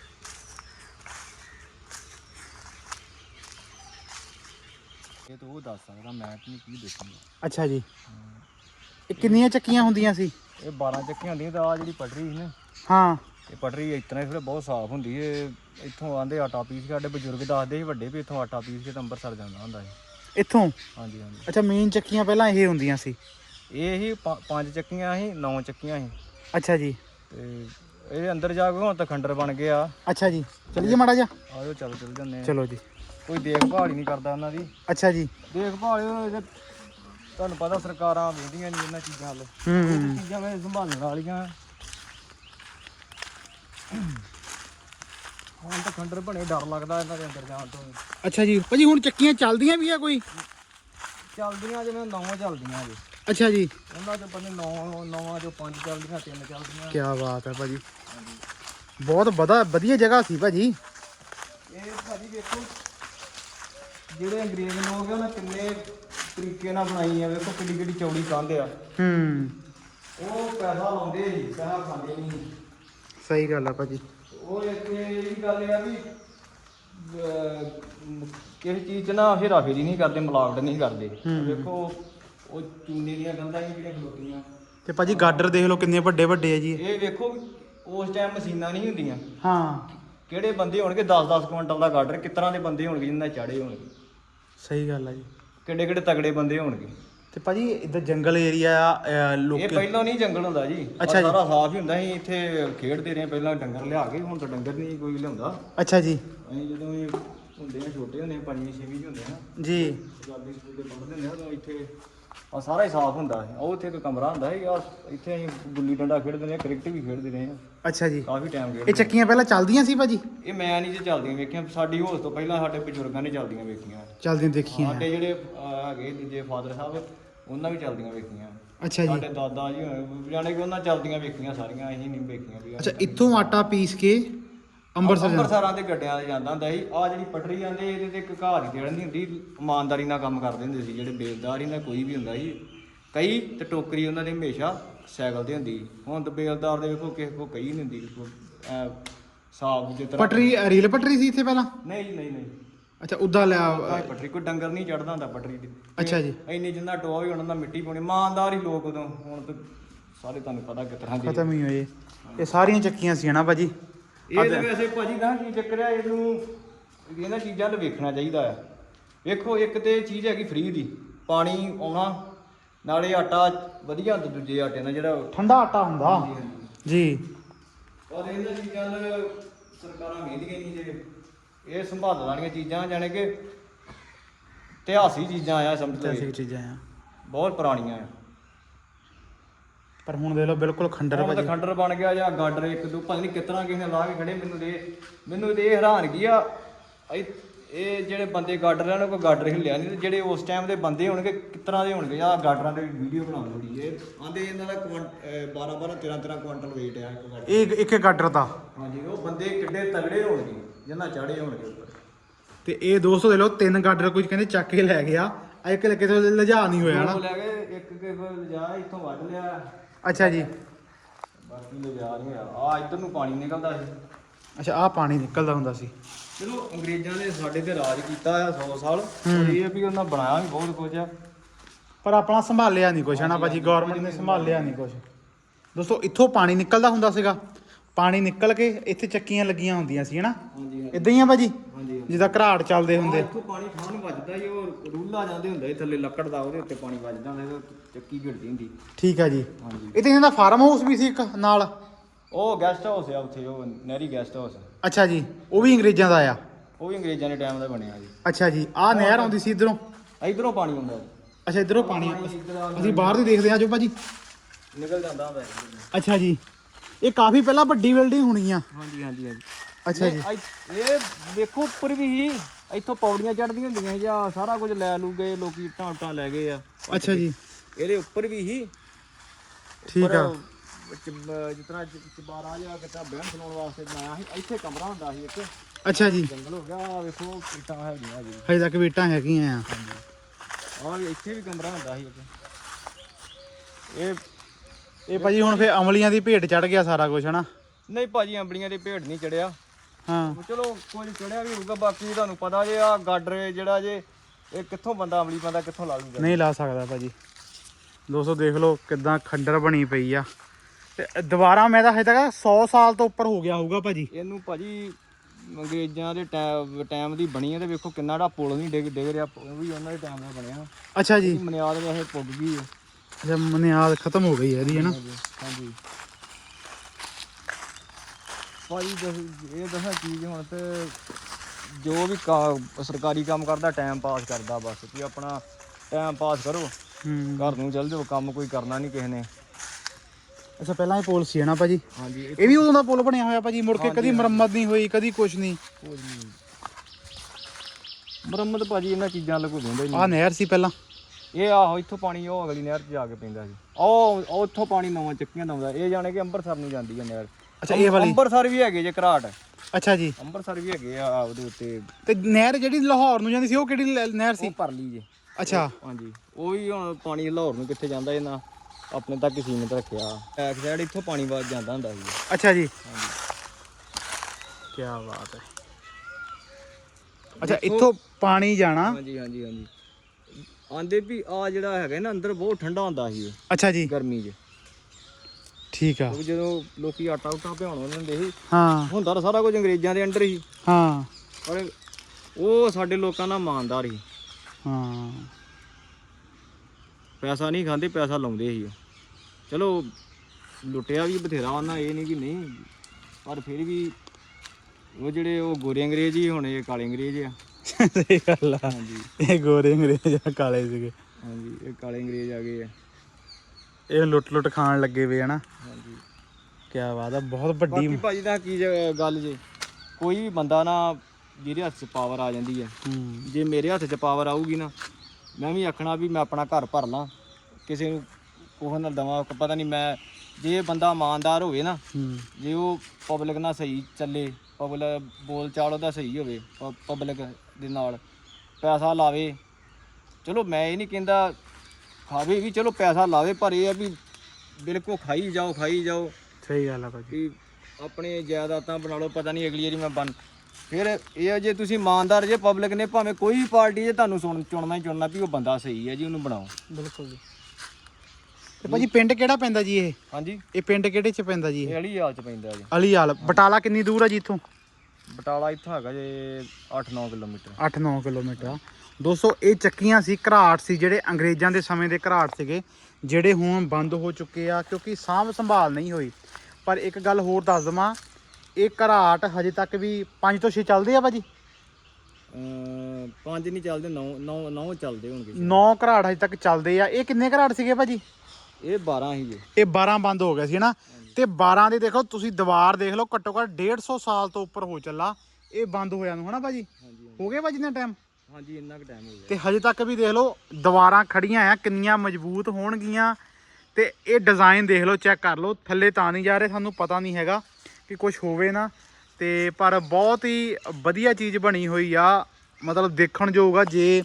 ਇਹ ਤਾਂ ਉਹ ਦੱਸ ਸਕਦਾ ਮੈਂ ਨਹੀਂ ਕੀ ਦੇਖੂੰਗਾ ਅੱਛਾ ਜੀ। ਇਹ ਕਿੰਨੀਆਂ ਚੱਕੀਆਂ ਹੁੰਦੀਆਂ ਸੀ? ਇਹ 12 ਚੱਕੀਆਂ ਹੁੰਦੀਆਂ ਤਾਂ ਆ ਜਿਹੜੀ ਪਟਰੀ ਸੀ ਨਾ ਹਾਂ। ਇਹ ਪਟਰੀ ਇਤਨਾ ਹੀ ਫਿਰ ਬਹੁਤ ਸਾਫ਼ ਹੁੰਦੀ ਏ। ਇੱਥੋਂ ਆਂਦੇ ਆਟਾ ਪੀਸ ਕੇ ਸਾਡੇ ਬਜ਼ੁਰਗ ਦੱਸਦੇ ਸੀ ਵੱਡੇ ਵੀ ਇੱਥੋਂ ਆਟਾ ਪੀਸ ਕੇ ਤਾਂ ਅੰਮ੍ਰਿਤਸਰ ਜਾਂਦਾ ਹੁੰਦਾ ਸੀ। ਇੱਥੋਂ? ਹਾਂਜੀ ਹਾਂਜੀ। ਅੱਛਾ ਮੇਨ ਚੱਕੀਆਂ ਪਹਿਲਾਂ ਇਹ ਹੁੰਦੀਆਂ ਸੀ। ਇਹ ਹੀ ਪ- ਪੰਜ ਚੱਕੀਆਂ ਸੀ ਨੌ ਚੱਕੀਆਂ ਸੀ। ਅੱਛਾ ਜੀ। ਤੇ ਇਹ ਅੰਦਰ ਜਾ ਕੇ ਹੁਣ ਤਾਂ ਖੰਡਰ ਬਣ ਗਿਆ। ਅੱਛਾ ਜੀ। ਚਲਿਏ ਮਾੜਾ ਜਾ ਆਜੋ ਚੱਲ ਚੱਲ ਜੰਨੇ ਚਲੋ ਜੀ। ਕੋਈ ਦੇਖਭਾਲ ਹੀ ਨਹੀਂ ਕਰਦਾ ਉਹਨਾਂ ਦੀ। ਅੱਛਾ ਜੀ। ਦੇਖਭਾਲ ਜੇ ਤੁਹਾਨੂੰ ਪਤਾ ਸਰਕਾਰਾਂ ਵੇਂਦੀਆਂ ਨਹੀਂ ਇਹਨਾਂ ਚੀਜ਼ਾਂ ਵੱਲ। ਹੂੰ ਇਹ ਚੀਜ਼ਾਂ ਵੇ ਸੰਭਾਲਣ ਵਾਲੀਆਂ। ਹੁਣ ਤਾਂ ਖੰਡਰ ਬਣੇ ਡਰ ਲੱਗਦਾ ਇਹਨਾਂ ਦੇ ਅੰਦਰ ਜਾਣ ਤੋਂ ਅੱਛਾ ਜੀ। ਭਾਜੀ ਹੁਣ ਚੱਕੀਆਂ ਚੱਲਦੀਆਂ ਵੀ ਆ ਕੋਈ? ਚੱਲਦੀਆਂ ਜਿਵੇਂ ਨੌਵਾਂ ਚੱਲਦੀਆਂ ਜੀ। ਅੱਛਾ ਜੀ। ਉਹਨਾਂ ਚੋਂ ਪੰਜ ਨੌ ਨੌਵਾਂ ਚੋਂ ਪੰਜ ਚੱਲਦੀਆਂ ਤਿੰਨ ਚੱਲਦੀਆਂ। ਕੀ ਬਾਤ ਹੈ ਭਾਜੀ। ਬਹੁਤ ਵਧਾ ਵਧੀਆ ਜਗ੍ਹਾ ਸੀ ਭਾਜੀ। ਇਹ ਭਾਜੀ ਵੇਖੋ ਜਿਹੜੇ ਅੰਗਰੇਜ਼ ਲੋਕ ਆ ਉਹਨਾਂ ਕਿੰਨੇ ਤਰੀਕੇ ਨਾਲ ਬਣਾਈ ਆ ਵੇਖੋ ਕਿੱਡੀ ਕਿੱਡੀ ਚੌੜੀ ਕੰਧ ਆ। ਹੂੰ। ਉਹ ਪੈਸਾ ਲਾਉਂਦੇ ਸੀ ਪੈਸਾ ਖਾਂਦੇ ਨਹੀਂ। ਸਹੀ ਗੱਲ ਆ ਭਾਜੀ। ਉਹ ਇੱਕ ਇਹ ਗੱਲ ਆ ਵੀ ਅਹ, ਮ- ਕਿਸੇ ਚੀਜ਼ 'ਚ ਨਾ ਹੇਰਾ ਫੇਰੀ ਨਹੀਂ ਕਰਦੇ ਮਿਲਾਵਟ ਨਹੀਂ ਕਰਦੇ। ਵੇਖੋ ਉਹ ਚੂਨੇ ਦੀਆਂ ਹੀ ਜਿਹੜੀਆਂ ਖਲੋਤੀਆਂ। ਤੇ ਭਾਜੀ ਗਾਡਰ ਦੇਖ ਲਓ ਕਿੰਨੇ ਵੱਡੇ ਵੱਡੇ ਆ ਜੀ। ਇਹ। ਇਹ ਵੇਖੋ ਉਸ ਟਾਈਮ ਮਸ਼ੀਨਾਂ ਨਹੀਂ ਹੁੰਦੀਆਂ। ਹਾਂ। ਕਿਹੜੇ ਬੰਦੇ ਹੋਣਗੇ? 10-10 ਕੁਇੰਟਲ ਦਾ ਗਾਡਰ ਕਿਸ ਤਰ੍ਹਾਂ ਦੇ ਬੰਦੇ ਹੋਣਗੇ ਜਿੰਨਾ ਚਾੜੇ ਹੋਣਗੇ? ਸਹੀ ਗੱਲ ਆ ਜੀ। ਕਿੱਡੇ ਕਿੱਡੇ ਤਗੜੇ ਬੰਦੇ ਹੋਣਗੇ? ਤੇ ਭਾਜੀ ਇੱਧਰ ਜੰਗਲ ਏਰੀਆ ਆ ਇਹ ਲੋਕ ਪਹਿਲਾਂ ਨਹੀਂ ਜੰਗਲ ਹੁੰਦਾ ਜੀ। ਆਹ ਅੱਛਾ ਜੀ। ਸਾਰਾ ਸਾਫ਼ ਹੀ ਹੁੰਦਾ ਸੀ ਇੱਥੇ ਖੇਡਦੇ ਰਹੇ ਪਹਿਲਾਂ ਡੰਗਰ ਲਿਆ ਕੇ ਹੁਣ ਤਾਂ ਡੰਗਰ ਨਹੀਂ ਕੋਈ ਲਿਆਉਂਦਾ। ਅੱਛਾ ਜੀ। ਅਸੀਂ ਜਦੋਂ ਇਹ ਹੁੰਦੇ ਆ ਛੋਟੇ ਹੁੰਦੇ ਆ ਪੰਜਵੀਂ ਛੇਵੀਂ ਚ ਹੁੰਦੇ ਆ ਜੀ। ਪੰਜਾਬੀ ਸਕੂਲ ਦੇ ਪੜ੍ਹਦੇ ਹੁੰਦੇ ਆ ਤਾਂ ਇੱਥੇ ਆ ਸਾਰਾ ਹੀ ਸਾਫ਼ ਹੁੰਦਾ ਹੈ ਉਹ ਉੱਥੇ ਇੱਕ ਕਮਰਾ ਹੁੰਦਾ ਹੈ ਯਾਰ ਇੱਥੇ ਅਸੀਂ ਗੁੱਲੀ ਡੰਡਾ ਖੇਡਦੇ ਰਹੇ ਕ੍ਰਿਕਟ ਵੀ ਖੇਡਦੇ ਰਹੇ ਅੱਛਾ ਜੀ। ਕਾਫੀ ਟਾਈਮ ਇਹ ਚੱਕੀਆਂ ਪਹਿਲਾਂ ਚੱਲਦੀਆਂ ਸੀ ਭਾਜੀ? ਇਹ ਮੈਂ ਨਹੀਂ ਜੇ ਚੱਲਦੀਆਂ ਵੇਖੀਆਂ ਸਾਡੀ ਹੋਸ ਤੋਂ ਪਹਿਲਾਂ ਸਾਡੇ ਬਜ਼ੁਰਗਾਂ ਨੇ ਚੱਲਦੀਆਂ ਵੇਖੀਆਂ। ਚੱਲਦੀਆਂ ਦੇਖੀਆਂ। ਸਾਡੇ ਜਿਹੜੇ ਅਹ, ਹੈਗੇ ਦੂਜੇ ਫਾਦਰ ਸਾਹਿਬ ਉਹਨਾਂ ਵੀ ਚੱਲਦੀਆਂ ਵੇਖੀਆਂ। ਅੱਛਾ ਜੀ। ਸਾਡੇ ਦਾਦਾ ਜੀ ਹੋਏ, ਜਾਣੇ ਕਿ ਉਹਨਾਂ ਚੱਲਦੀਆਂ ਵੇਖੀਆਂ ਸਾਰੀਆਂ ਅਸੀਂ ਨਹੀਂ ਵੇਖੀਆਂ ਵੀ। ਅੱਛਾ ਇੱਥੋਂ ਆਟਾ ਪੀਸ ਕੇ ਅੰਮ੍ਰਿਤਸਰ ਅੰਮ੍ਰਿਤਸਰਾਂ ਦੇ ਗੱਡਿਆਂ ਤੇ ਜਾਂਦਾ ਹੁੰਦਾ ਸੀ। ਆ ਜਿਹੜੀ ਪਟਰੀ ਜਾਂਦੇ ਇਹਦੇ ਤੇ ਇੱਕ ਘਾਹ ਦੀ ਦੇਣ ਨਹੀਂ ਹੁੰਦੀ ਇਮਾਨਦਾਰੀ ਨਾਲ ਕੰਮ ਕਰਦੇ ਹੁੰਦੇ ਸੀ। ਜਿਹੜੇ ਬੇਲਦਾਰ ਹੀ ਨਾ ਕੋਈ ਵੀ ਹੁੰਦਾ ਸੀ ਕਈ ਤੇ ਟੋਕਰੀ ਉਹਨਾਂ ਦੇ ਹਮੇਸ਼ਾ ਸਾਈਕਲ ਤੇ ਹੁੰਦੀ। ਹੁਣ ਤਾਂ ਬੇਲਦਾਰ ਦੇ ਵੇਖੋ ਕਿਸੇ ਕੋ ਕਈ ਨਹੀਂ ਹੁੰਦੀ ਕਿਸੇ ਐ ਸਾਫ਼ ਜਿਸ ਤਰ੍ਹਾਂ ਪਟਰੀ ਰੇਲ ਪਟਰੀ ਸੀ ਇੱਥੇ ਪਹਿਲਾਂ? ਨਹੀਂ ਨਹੀਂ ਨਹੀਂ। ਅੱਛਾ ਉਦਾਂ ਲਿਆ ਪਟਰੀ ਕੋਈ ਡੰਗਰ ਨਹੀਂ ਚੜਦਾ ਹੁੰਦਾ ਪਟਰੀ ਤੇ ਅੱਛਾ ਜੀ। ਇੰਨੀ ਜਿੰਨਾ ਟੋਆ ਵੀ ਉਹਨਾਂ ਦਾ ਮਿੱਟੀ ਪਾਉਣੀ ਇਮਾਨਦਾਰ ਹੀ ਲੋਕ ਉਦੋਂ। ਹੁਣ ਤਾਂ ਸਾਰੇ ਤੁਹਾਨੂੰ ਪਤਾ ਕਿ ਤਰ੍ਹਾਂ ਦੇ ਖਤਮ ਹੀ ਹੋਏ। ਇਹ ਸਾਰੀਆਂ ਚੱਕੀਆਂ ਸੀ ਨਾ ਭਾਜੀ? ਇਹ ਤਾਂ ਵੈਸੇ ਭਾਜੀ ਨਾ ਕੀ ਚੱਕਰ ਆ ਇਹਨੂੰ ਇਹਨਾਂ ਚੀਜ਼ਾਂ ਨੂੰ ਵੇਖਣਾ ਚਾਹੀਦਾ ਆ। ਵੇਖੋ ਇੱਕ ਤੇ ਚੀਜ਼ ਹੈਗੀ ਫ੍ਰੀ ਦੀ ਪਾਣੀ ਆਉਣਾ ਨਾਲੇ ਆਟਾ ਵਧੀਆ ਹੁੰਦਾ ਦੂਜੇ ਆਟੇ ਨਾਲ ਜਿਹੜਾ ਠੰਡਾ ਆਟਾ ਹੁੰਦਾ। ਜੀ। ਔਰ ਇਹਨਾਂ ਚੀਜ਼ਾਂ ਨਾਲ ਸਰਕਾਰਾਂ ਵੇਂਦੀਆਂ ਨਹੀਂ ਜੇ। ਇਹ ਸੰਭਾਲ ਵਾਲੀਆਂ ਚੀਜ਼ਾਂ ਜਾਣੇ ਕਿ ਇਤਿਹਾਸੀ ਚੀਜ਼ਾਂ ਆ ਸਮਝ ਲਓ ਇਹ। ਚੀਜ਼ਾਂ ਆ। ਬਹੁਤ ਪੁਰਾਣੀਆਂ ਆ। ਪਰ ਹੁਣ ਦੇਖ ਲਓ ਬਿਲਕੁਲ ਖੰਡਰ ਹੁਣ ਤਾਂ ਭਾਜੀ। ਖੰਡਰ ਬਣ ਗਿਆ ਜਾਂ ਗਾਡਰ ਇੱਕ ਦੋ ਪਤਾ ਨਹੀਂ ਕਿਤਨਾ ਕਿਸੇ ਨੇ ਲਾ ਕੇ ਖੜੇ ਮੈਨੂੰ ਤੇ ਮੈਨੂੰ ਤੇ ਇਹ ਹੈਰਾਨਗੀ ਆ। ਇਹ ਇਹ ਜਿਹੜੇ ਬੰਦੇ ਗਾਡਰ ਆ ਉਹਨਾਂ ਕੋਈ ਗਾਡਰ ਹਿੱਲਿਆ ਨਹੀਂ ਤੇ ਜਿਹੜੇ ਉਸ ਟਾਈਮ ਦੇ ਬੰਦੇ ਹੋਣਗੇ ਕਿਤਨਾ ਦੇ ਹੋਣਗੇ? ਜਾਂ ਗਾਡਰਾਂ ਦੇ ਵੀਡੀਓ ਬਣਾ ਜੀ ਇਹ ਆਂਦੇ ਇਹਨਾਂ ਦਾ 12 12 13 13 ਕੁਇੰਟਲ weight ਆ ਇੱਕ ਗਾਡਰ। ਇਹ ਇੱਕ ਗਾਡਰ ਦਾ। ਹਾਂਜੀ ਉਹ ਬੰਦੇ ਕਿੱਡੇ ਤਗੜੇ ਹੋਣਗੇ ਜਿੰਨਾ ਚਾੜੇ ਹੋਣਗੇ ਉੱਪਰ। ਤੇ ਇਹ ਦੋਸਤੋ ਦੇਖ ਲਓ ਤਿੰਨ ਗਾਡਰ ਕੁਝ ਕਹਿੰਦੇ ਚੱਕ ਕੇ ਲੈ ਗਿਆ। ਆ ਇੱਕ ਲੈ ਕੇ ਤੇ ਲਿਜਾ ਨਹੀਂ ਹੋਇਆ ਉਹ ਨਾ। ਲੈ ਗਏ ਇੱਕ ਕੇ ਲਿਜਾ ਇੱਥੋਂ ਵੱਢ ਲਿਆ। ਅੱਛਾ ਜੀ। ਬਾਕੀ ਲਿਜਾ ਨਹੀਂ ਹੋਇਆ। ਆ ਇੱਧਰ ਨੂੰ ਪਾਣੀ ਨਿਕਲਦਾ ਸੀ। ਅੱਛਾ ਆ ਪਾਣੀ ਨਿਕਲਦਾ ਹੁੰਦਾ ਸੀ। ਚਲੋ ਅੰਗਰੇਜ਼ਾਂ ਨੇ ਸਾਡੇ ਤੇ ਰਾਜ ਕੀਤਾ ਆ 100 ਸਾਲ। ਪਰ ਇਹ ਆ ਵੀ ਉਹਨਾਂ ਬਣਾਇਆ ਵੀ ਬਹੁਤ ਕੁਝ ਆ। ਪਰ ਆਪਣਾ ਸੰਭਾਲਿਆ ਨਹੀਂ ਕੁਛ ਹਨਾ ਭਾਜੀ? ਗਵਰਨਮੈਂਟ ਨੇ ਸੰਭਾਲਿਆ ਨਹੀਂ ਕੁਛ। ਦੋਸਤੋ ਇੱਥੋਂ ਪਾਣੀ ਨਿਕਲਦਾ ਹੁੰਦਾ ਸੀਗਾ। ਪਾਣੀ ਨਿਕਲ ਕੇ ਇੱਥੇ ਚੱਕੀਆਂ ਲੱਗੀਆਂ ਹੁੰਦੀਆਂ ਸੀ ਹਨਾ? ਹਾਂਜੀ ਇਦਾਂ ਹੀ ਆ ਭਾਜੀ? ਹਾਂਜੀ ਜਿੱਦਾਂ ਘਰਾੜ ਚੱਲਦੇ ਹੁੰਦੇ। ਇੱਥੋਂ ਪਾਣੀ ਨੂੰ ਵੱਜਦਾ ਹੀ ਉਹ ਰੂਲਾ ਜਾਂਦੇ ਹੁੰਦੇ ਸੀ ਥੱਲੇ ਲੱਕੜ ਦਾ ਉਹਦੇ ਉੱਤੇ ਪਾਣੀ ਵੱਜਦਾ ਹੁੰਦਾ ਚੱਕੀ ਘਿੜਦੀ ਹੁੰਦੀ। ਠੀਕ ਆ ਜੀ। ਹਾਂਜੀ। ਇਹ ਤੇ ਇਹਨਾਂ ਦਾ ਫਾਰਮ ਹਾਊਸ ਵੀ ਸੀ ਇੱਕ ਨਾਲ? ਉਹ ਗੈਸਟ ਹਾਊਸ ਆ ਉੱਥੇ ਉਹ ਨਹਿਰੀ ਗੈਸਟ ਹਾਊਸ ਅੱਛਾ ਜੀ ਉਹ ਵੀ ਅੰਗਰੇਜ਼ਾਂ ਦਾ ਆ? ਉਹ ਵੀ ਅੰਗਰੇਜ਼ਾਂ ਦੇ ਟਾਈਮ ਦਾ ਬਣਿਆ ਜੀ। ਅੱਛਾ ਜੀ ਆ ਨਹਿਰ ਆਉਂਦੀ ਸੀ ਇਧਰੋਂ? ਇਧਰੋਂ ਪਾਣੀ ਜੀ। ਅੱਛਾ ਇਧਰੋਂ ਪਾਣੀ ਅਸੀਂ ਬਾਹਰ ਦੀ ਦੇਖਦੇ ਆ ਜੋ ਭਾਜੀ। ਨਿਕਲ ਜਾਂਦਾ ਹੁੰਦਾ। ਅੱਛਾ ਜੀ ਇਹ ਕਾਫੀ ਪਹਿਲਾਂ ਵੱਡੀ ਬਿਲਡਿੰਗ ਹੋਣੀ ਆ। ਹਾਂਜੀ ਹਾਂਜੀ ਹਾਂਜੀ। ਅੱਛਾ ਜੀ। ਇਹ ਵੇਖੋ ਉੱਪਰ ਵੀ ਹੀ ਇੱਥੋਂ ਪੌੜੀਆਂ ਚੜਦੀਆਂ ਹੁੰਦੀਆਂ ਜਾਂ ਸਾਰਾ ਕੁਝ ਲੈ ਲੂ ਗਏ ਲੋਕੀ ਇੱਟਾਂ ਉੱਟਾਂ ਲੈ ਗਏ ਆ। ਅੱਛਾ ਜੀ। ਇਹਦੇ ਉੱਪਰ ਵੀ ਹੀ ਠੀਕ ਆ। ਤਰ੍ਹਾਂ ਚਬਾਰਾ ਜਿਹਾ ਕਿਤਾ ਬਹਿਣ ਸੁਣਾਉਣ ਵਾਸਤੇ ਬਣਾਇਆ ਸੀ ਇੱਥੇ ਕਮਰਾ ਹੁੰਦਾ ਸੀ ਇੱਕ। ਅੱਛਾ ਜੀ। ਜੰਗਲ ਹੋ ਗਿਆ ਵੇਖੋ ਇੱਟਾਂ ਹੈਗੀਆਂ ਜੀ। ਹਜੇ ਤੱਕ ਵੀਟਾਂ ਹੈਗੀਆਂ ਆ। ਵੀ ਇੱਥੇ ਵੀ ਕਮਰਾ ਹੁੰਦਾ ਸੀ ਇਹ ਇਹ ਭਾਜੀ ਹੁਣ ਫੇ ਅਮਲੀਆਂ ਦੀ ਭੇਟ ਚੜ ਗਿਆ ਸਾਰਾ ਕੁਝ ਹਨਾ? ਨਹੀਂ ਭਾਜੀ ਅੰਬਲੀਆਂ ਦੇ ਭੇਡ ਨਹੀਂ ਚੜਿਆ ਹਾਂ। ਚਲੋ ਕੁਝ ਚੜਿਆ ਵੀ ਹੋਊਗਾ ਬਾਕੀ ਤੁਹਾਨੂੰ ਪਤਾ ਜੇ ਆ ਗਾਡਰ ਜਿਹੜਾ ਜੇ ਇਹ ਕਿੱਥੋਂ ਬੰਦਾ ਅੰਬਲੀ ਪਾਉਂਦਾ ਕਿੱਥੋਂ ਲਾ ਲੂਗਾ? ਨਹੀਂ ਲਾ ਸਕਦਾ ਭਾਜੀ। ਦੋਸਤੋ ਦੇਖ ਲਓ ਕਿਦਾਂ ਖੰਡਰ ਬਣੀ ਪਈ ਆ। ਤੇ ਦੁਬਾਰਾ ਮੈਂ ਤਾਂ ਹਜੇ ਤੱਕ 100 ਸਾਲ ਤੋਂ ਉੱਪਰ ਹੋ ਗਿਆ ਹੋਊਗਾ ਭਾਜੀ। ਇਹਨੂੰ ਭਾਜੀ ਅੰਗਰੇਜ਼ਾਂ ਦੇ ਟਾਈਮ ਦੀ ਬਣੀ ਹੈ ਤੇ ਵੇਖੋ ਕਿੰਨਾ ਡਾ ਪੁਲ ਨਹੀਂ ਡਿੱਗ ਡਿੱਗ ਰਿਹਾ ਉਹ ਵੀ ਉਹਨਾਂ ਦੇ ਟਾਈਮ ਦਾ ਬਣਿਆ। ਅੱਛਾ ਜੀ। ਮਨਿਆਦ ਵੈਸੇ ਪੁੱਗ ਗਈ ਹੈ ਅੱਛਾ ਮਨਿਆਦ ਖਤਮ ਹੋ ਗਈ ਹੈ ਇਹਦੀ ਹਨਾ ਹਾਂਜੀ ਭਾਜੀ ਇਹ ਦੱਸਾਂ ਚੀਜ਼ ਹੁਣ ਤੇ ਜੋ ਵੀ ਕਾ- ਸਰਕਾਰੀ ਕੰਮ ਕਰਦਾ ਟਾਈਮ ਪਾਸ ਕਰਦਾ ਬਸ। ਵੀ ਆਪਣਾ ਟਾਈਮ ਪਾਸ ਕਰੋ। ਹੂੰ। ਘਰ ਨੂੰ ਚੱਲ ਜਾਓ ਕੰਮ ਕੋਈ ਕਰਨਾ ਨਹੀਂ ਕਿਸੇ ਨੇ। ਅੱਛਾ ਪਹਿਲਾਂ ਇਹ ਪੁਲ ਸੀ ਹਨਾ ਭਾਜੀ? ਹਾਂਜੀ ਇਹ ਵੀ ਉਦੋਂ ਦਾ ਪੁਲ ਬਣਿਆ ਹੋਇਆ ਭਾਜੀ ਮੁੜ ਕੇ ਕਦੀ ਮੁਰੰਮਤ ਨਹੀਂ ਹੋਈ ਕਦੀ ਕੁਝ ਨਹੀਂ। ਮੁਰੰਮਤ ਭਾਜੀ ਇਹਨਾਂ ਚੀਜ਼ਾਂ ਲਗੋ ਦਿੰਦੇ ਆਹ ਨਹਿਰ ਸੀ ਪਹਿਲਾਂ। ਇਹ ਆਹੋ ਇੱਥੋਂ ਪਾਣੀ ਉਹ ਅਗਲੀ ਨਹਿਰ 'ਚ ਜਾ ਕੇ ਪੈਂਦਾ ਸੀ। ਉਹ ਉਹ ਉੱਥੋਂ ਪਾਣੀ ਨਵਾਂ ਚੱਕੀਆਂ ਦਾ ਆਉਂਦਾ ਇਹ ਜਾਣੇ ਕਿ ਅੰਮ੍ਰਿਤਸਰ ਨੂੰ ਜਾਂਦੀ ਹੈ ਨਹਿਰ। ਅੱਛਾ ਇਹ ਵਾਲੀ? ਅੰਮ੍ਰਿਤਸਰ ਵੀ ਹੈਗੇ ਜੇ ਘਰਾਟ। ਅੱਛਾ ਜੀ। ਅੰਮ੍ਰਿਤਸਰ ਵੀ ਹੈਗੇ ਆ ਉਹਦੇ ਉੱਤੇ ਤੇ ਨਹਿਰ ਜਿਹੜੀ ਲਾਹੌਰ ਨੂੰ ਜਾਂਦੀ ਸੀ ਉਹ ਕਿਹੜੀ ਲ- ਨਹਿਰ ਸੀ? ਉਹ ਭਰ ਲਈ ਜੇ। ਅੱਛਾ। ਹਾਂਜੀ। ਉਹ ਵੀ ਹੁਣ ਪਾਣੀ ਲਾਹੌਰ ਨੂੰ ਕਿੱਥੇ ਜਾਂਦਾ ਇਹਨਾਂ ਆਪਣੇ ਤੱਕ ਹੀ ਸੀਮਿਤ ਰੱਖਿਆ। ਬੈਕ ਸਾਈਡ ਇੱਥੋਂ ਪਾਣੀ ਵੱਜ ਜਾਂਦਾ ਹੁੰਦਾ ਸੀ। ਅੱਛਾ ਜੀ। ਹਾਂਜੀ। ਕੀ ਬਾਤ ਹੈ। ਅੱਛਾ ਇੱਥੋਂ ਪਾਣੀ ਜਾਣਾ। ਹਾਂਜੀ ਹਾਂਜੀ ਹਾਂਜੀ। ਆਂਦੇ ਵੀ ਆ ਜਿਹੜਾ ਹੈਗਾ ਨਾ ਅੰਦਰ ਬਹੁਤ ਠੰਡਾ ਹੁੰਦਾ ਸੀ ਇਹ ਅੱਛਾ ਜੀ। ਗਰਮੀ 'ਚ। ਠੀਕ ਆ। ਕਿਉਂਕਿ ਜਦੋਂ ਲੋਕੀ ਆਟਾ ਉਟਾ ਭਿਆਉਣ ਹੁੰਦੇ ਸੀ ਹਾਂ। ਹੁੰਦਾ ਤਾਂ ਸਾਰਾ ਕੁਝ ਅੰਗਰੇਜ਼ਾਂ ਦੇ ਅੰਡਰ ਹੀ। ਹਾਂ। ਪਰ ਉਹ ਸਾਡੇ ਲੋਕਾਂ ਨਾਲ ਇਮਾਨਦਾਰ ਸੀ। ਹਾਂ। ਪੈਸਾ ਨਹੀਂ ਖਾਂਦੇ ਪੈਸਾ ਲਾਉਂਦੇ ਸੀ। ਚਲੋ ਲੁੱਟਿਆ ਵੀ ਬਥੇਰਾ ਉਹਨਾਂ ਇਹ ਨਹੀਂ ਕਿ ਨਹੀਂ ਪਰ ਫਿਰ ਵੀ ਉਹ ਜਿਹੜੇ ਉਹ ਗੋਰੇ ਅੰਗਰੇਜ਼ ਹੀ ਹੁਣ ਇਹ ਕਾਲੇ ਅੰਗਰੇਜ਼ ਆ। ਸਹੀ ਗੱਲ ਆ। ਹਾਂਜੀ। ਇਹ ਗੋਰੇ ਅੰਗਰੇਜ਼ ਆ, ਕਾਲੇ ਸੀਗੇ। ਹਾਂਜੀ ਇਹ ਕਾਲੇ ਅੰਗਰੇਜ਼ ਆ ਗਏ ਆ। ਇਹ ਲੁੱਟ ਲੁੱਟ ਖਾਣ ਲੱਗੇ ਵੇ ਹਨਾ। ਹਾਂਜੀ। ਕੀ ਬਾਤ ਆ ਬਹੁਤ ਵੱਡੀ ਬਾਕੀ ਭਾਜੀ ਦਾ ਕੀ ਗੱਲ ਜੇ ਕੋਈ ਵੀ ਬੰਦਾ ਨਾ ਜਿਹਦੇ ਹੱਥ 'ਚ ਪਾਵਰ ਆ ਜਾਂਦੀ ਹੈ। ਹੂੰ। ਜੇ ਮੇਰੇ ਹੱਥ 'ਚ ਪਾਵਰ ਆਊਗੀ ਨਾ ਮੈਂ ਵੀ ਆਖਣਾ ਵੀ ਮੈਂ ਆਪਣਾ ਘਰ ਭਰ ਲਾਂ। ਕਿਸੇ ਨੂੰ ਕੋਹ ਨਾਲ ਦਵਾਂ ਪਤਾ ਨਹੀਂ ਮੈਂ ਜੇ ਬੰਦਾ ਇਮਾਨਦਾਰ ਹੋਵੇ ਨਾ ਹੂੰ। ਜੇ ਉਹ ਪਬਲਿਕ ਨਾਲ ਸਹੀ ਚੱਲੇ ਪਬਲਿਕ ਬੋਲ ਚਾਲ ਉਹਦਾ ਸਹੀ ਹੋਵੇ ਪਬਲਿਕ ਦੇ ਨਾਲ ਪੈਸਾ ਲਾਵੇ। ਚਲੋ ਮੈਂ ਇਹ ਨਹੀਂ ਕਹਿੰਦਾ ਖਾਵੇ ਵੀ ਚਲੋ ਪੈਸਾ ਲਾਵੇ ਪਰ ਇਹ ਆ ਵੀ ਬਿਲਕੁਲ ਖਾਈ ਜਾਓ ਖਾਈ ਜਾਓ। ਸਹੀ ਗੱਲ ਆ ਭਾਜੀ। ਕਿ ਆਪਣੇ ਜਾਇਦਾਦਾਂ ਬਣਾ ਲਓ ਪਤਾ ਨਹੀਂ ਅਗਲੀ ਵਾਰੀ ਮੈਂ ਬਣ ਫਿਰ ਇਹ ਆ ਜੇ ਤੁਸੀਂ ਇਮਾਨਦਾਰ ਜੇ ਪਬਲਿਕ ਨੇ ਭਾਵੇਂ ਕੋਈ ਵੀ ਪਾਰਟੀ ਜੇ ਤੁਹਾਨੂੰ ਸੁਣ ਚੁਣਨਾ ਹੀ ਚੁਣਨਾ ਵੀ ਉਹ ਬੰਦਾ ਸਹੀ ਹੈ ਜੀ ਉਹਨੂੰ ਬਣਾਓ। ਬਿਲਕੁਲ ਜੀ। ਤੇ ਭਾਜੀ ਪਿੰਡ ਕਿਹੜਾ ਪੈਂਦਾ ਜੀ ਇਹ? ਹਾਂਜੀ। ਇਹ ਪਿੰਡ ਕਿਹੜੇ ਚ ਪੈਂਦਾ ਜੀ ਇਹ? ਇਹ ਅਲੀ ਹਾਲ ਚ ਪੈਂਦਾ ਜੀ। ਅਲੀਆਲ। ਬਟਾਲਾ ਕਿੰਨੀ ਦੂਰ ਆ ਜੀ ਇੱਥੋਂ? ਬਟਾਲਾ ਇੱਥੋਂ ਹੈਗਾ ਜੇ 8-9 ਕਿਲੋਮੀਟਰ। 8-9 ਕਿਲੋਮੀਟਰ ਆ। ਦੋਸਤੋ ਇਹ ਚੱਕੀਆਂ ਸੀ ਘਰਾਟ ਸੀ ਜਿਹੜੇ ਅੰਗਰੇਜ਼ਾਂ ਦੇ ਸਮੇਂ ਦੇ ਘਰਾਟ ਸੀਗੇ ਜਿਹੜੇ ਹੁਣ ਬੰਦ ਹੋ ਚੁੱਕੇ ਆ ਕਿਉਂਕਿ ਸਾਂਭ ਸੰਭਾਲ ਨਹੀਂ ਹੋਈ। ਪਰ ਇੱਕ ਗੱਲ ਹੋਰ ਦੱਸ ਦਵਾਂ ਇਹ ਘਰਾਟ ਹਜੇ ਤੱਕ ਵੀ 5 ਤੋਂ 6 ਚੱਲਦੇ ਆ ਭਾਜੀ? ਅਮ ਪੰਜ ਨਹੀਂ ਚੱਲਦੇ 9 9 9 ਚੱਲਦੇ ਹੋਣਗੇ 9 ਘਰਾਟ ਹਜੇ ਤੱਕ ਚੱਲਦੇ ਆ। ਇਹ ਕਿੰਨੇ ਘਰਾਟ ਸੀਗੇ ਭਾਜੀ? ਇਹ 12 ਹੀ ਜੇ। ਇਹ 12 ਬੰਦ ਹੋ ਗਏ ਸੀ ਨਾ ਤੇ 12 ਦੇ ਦੇਖੋ ਤੁਸੀਂ ਦੀਵਾਰ ਦੇਖ ਲਓ ਘੱਟੋ ਘੱਟ 150 ਸਾਲ ਤੋਂ ਉੱਪਰ ਹੋ ਚੱਲਾ। ਇਹ ਬੰਦ ਹੋਇਆ ਨੂੰ ਹਨਾ ਭਾਜੀ? ਹਾਂਜੀ ਹੋ ਗਏ ਭਾਜੀ ਨਾ ਟਾਈਮ? ਹਾਂਜੀ ਇੰਨਾ ਕੁ ਟਾਈਮ ਹੋ ਗਿਆ। ਤੇ ਹਜੇ ਤੱਕ ਵੀ ਦੇਖ ਲਓ ਦੀਵਾਰਾਂ ਖੜੀਆਂ ਆ ਕਿੰਨੀਆਂ ਮਜ਼ਬੂਤ ਹੋਣਗੀਆਂ। ਤੇ ਇਹ ਡਿਜ਼ਾਈਨ ਦੇਖ ਲਓ ਚੈੱਕ ਕਰ ਲਓ ਥੱਲੇ ਤਾਂ ਨਹੀਂ ਜਾ ਰਹੇ ਸਾਨੂੰ ਪਤਾ ਨਹੀਂ ਹੈਗਾ। ਕਿ ਕੁਝ ਹੋਵੇ ਨਾ ਤੇ ਪਰ ਬਹੁਤ ਹੀ ਵਧੀਆ ਚੀਜ਼ ਬਣੀ ਹੋਈ ਆ। ਮਤਲਬ ਦੇਖਣ ਯੋਗ ਆ ਜੇ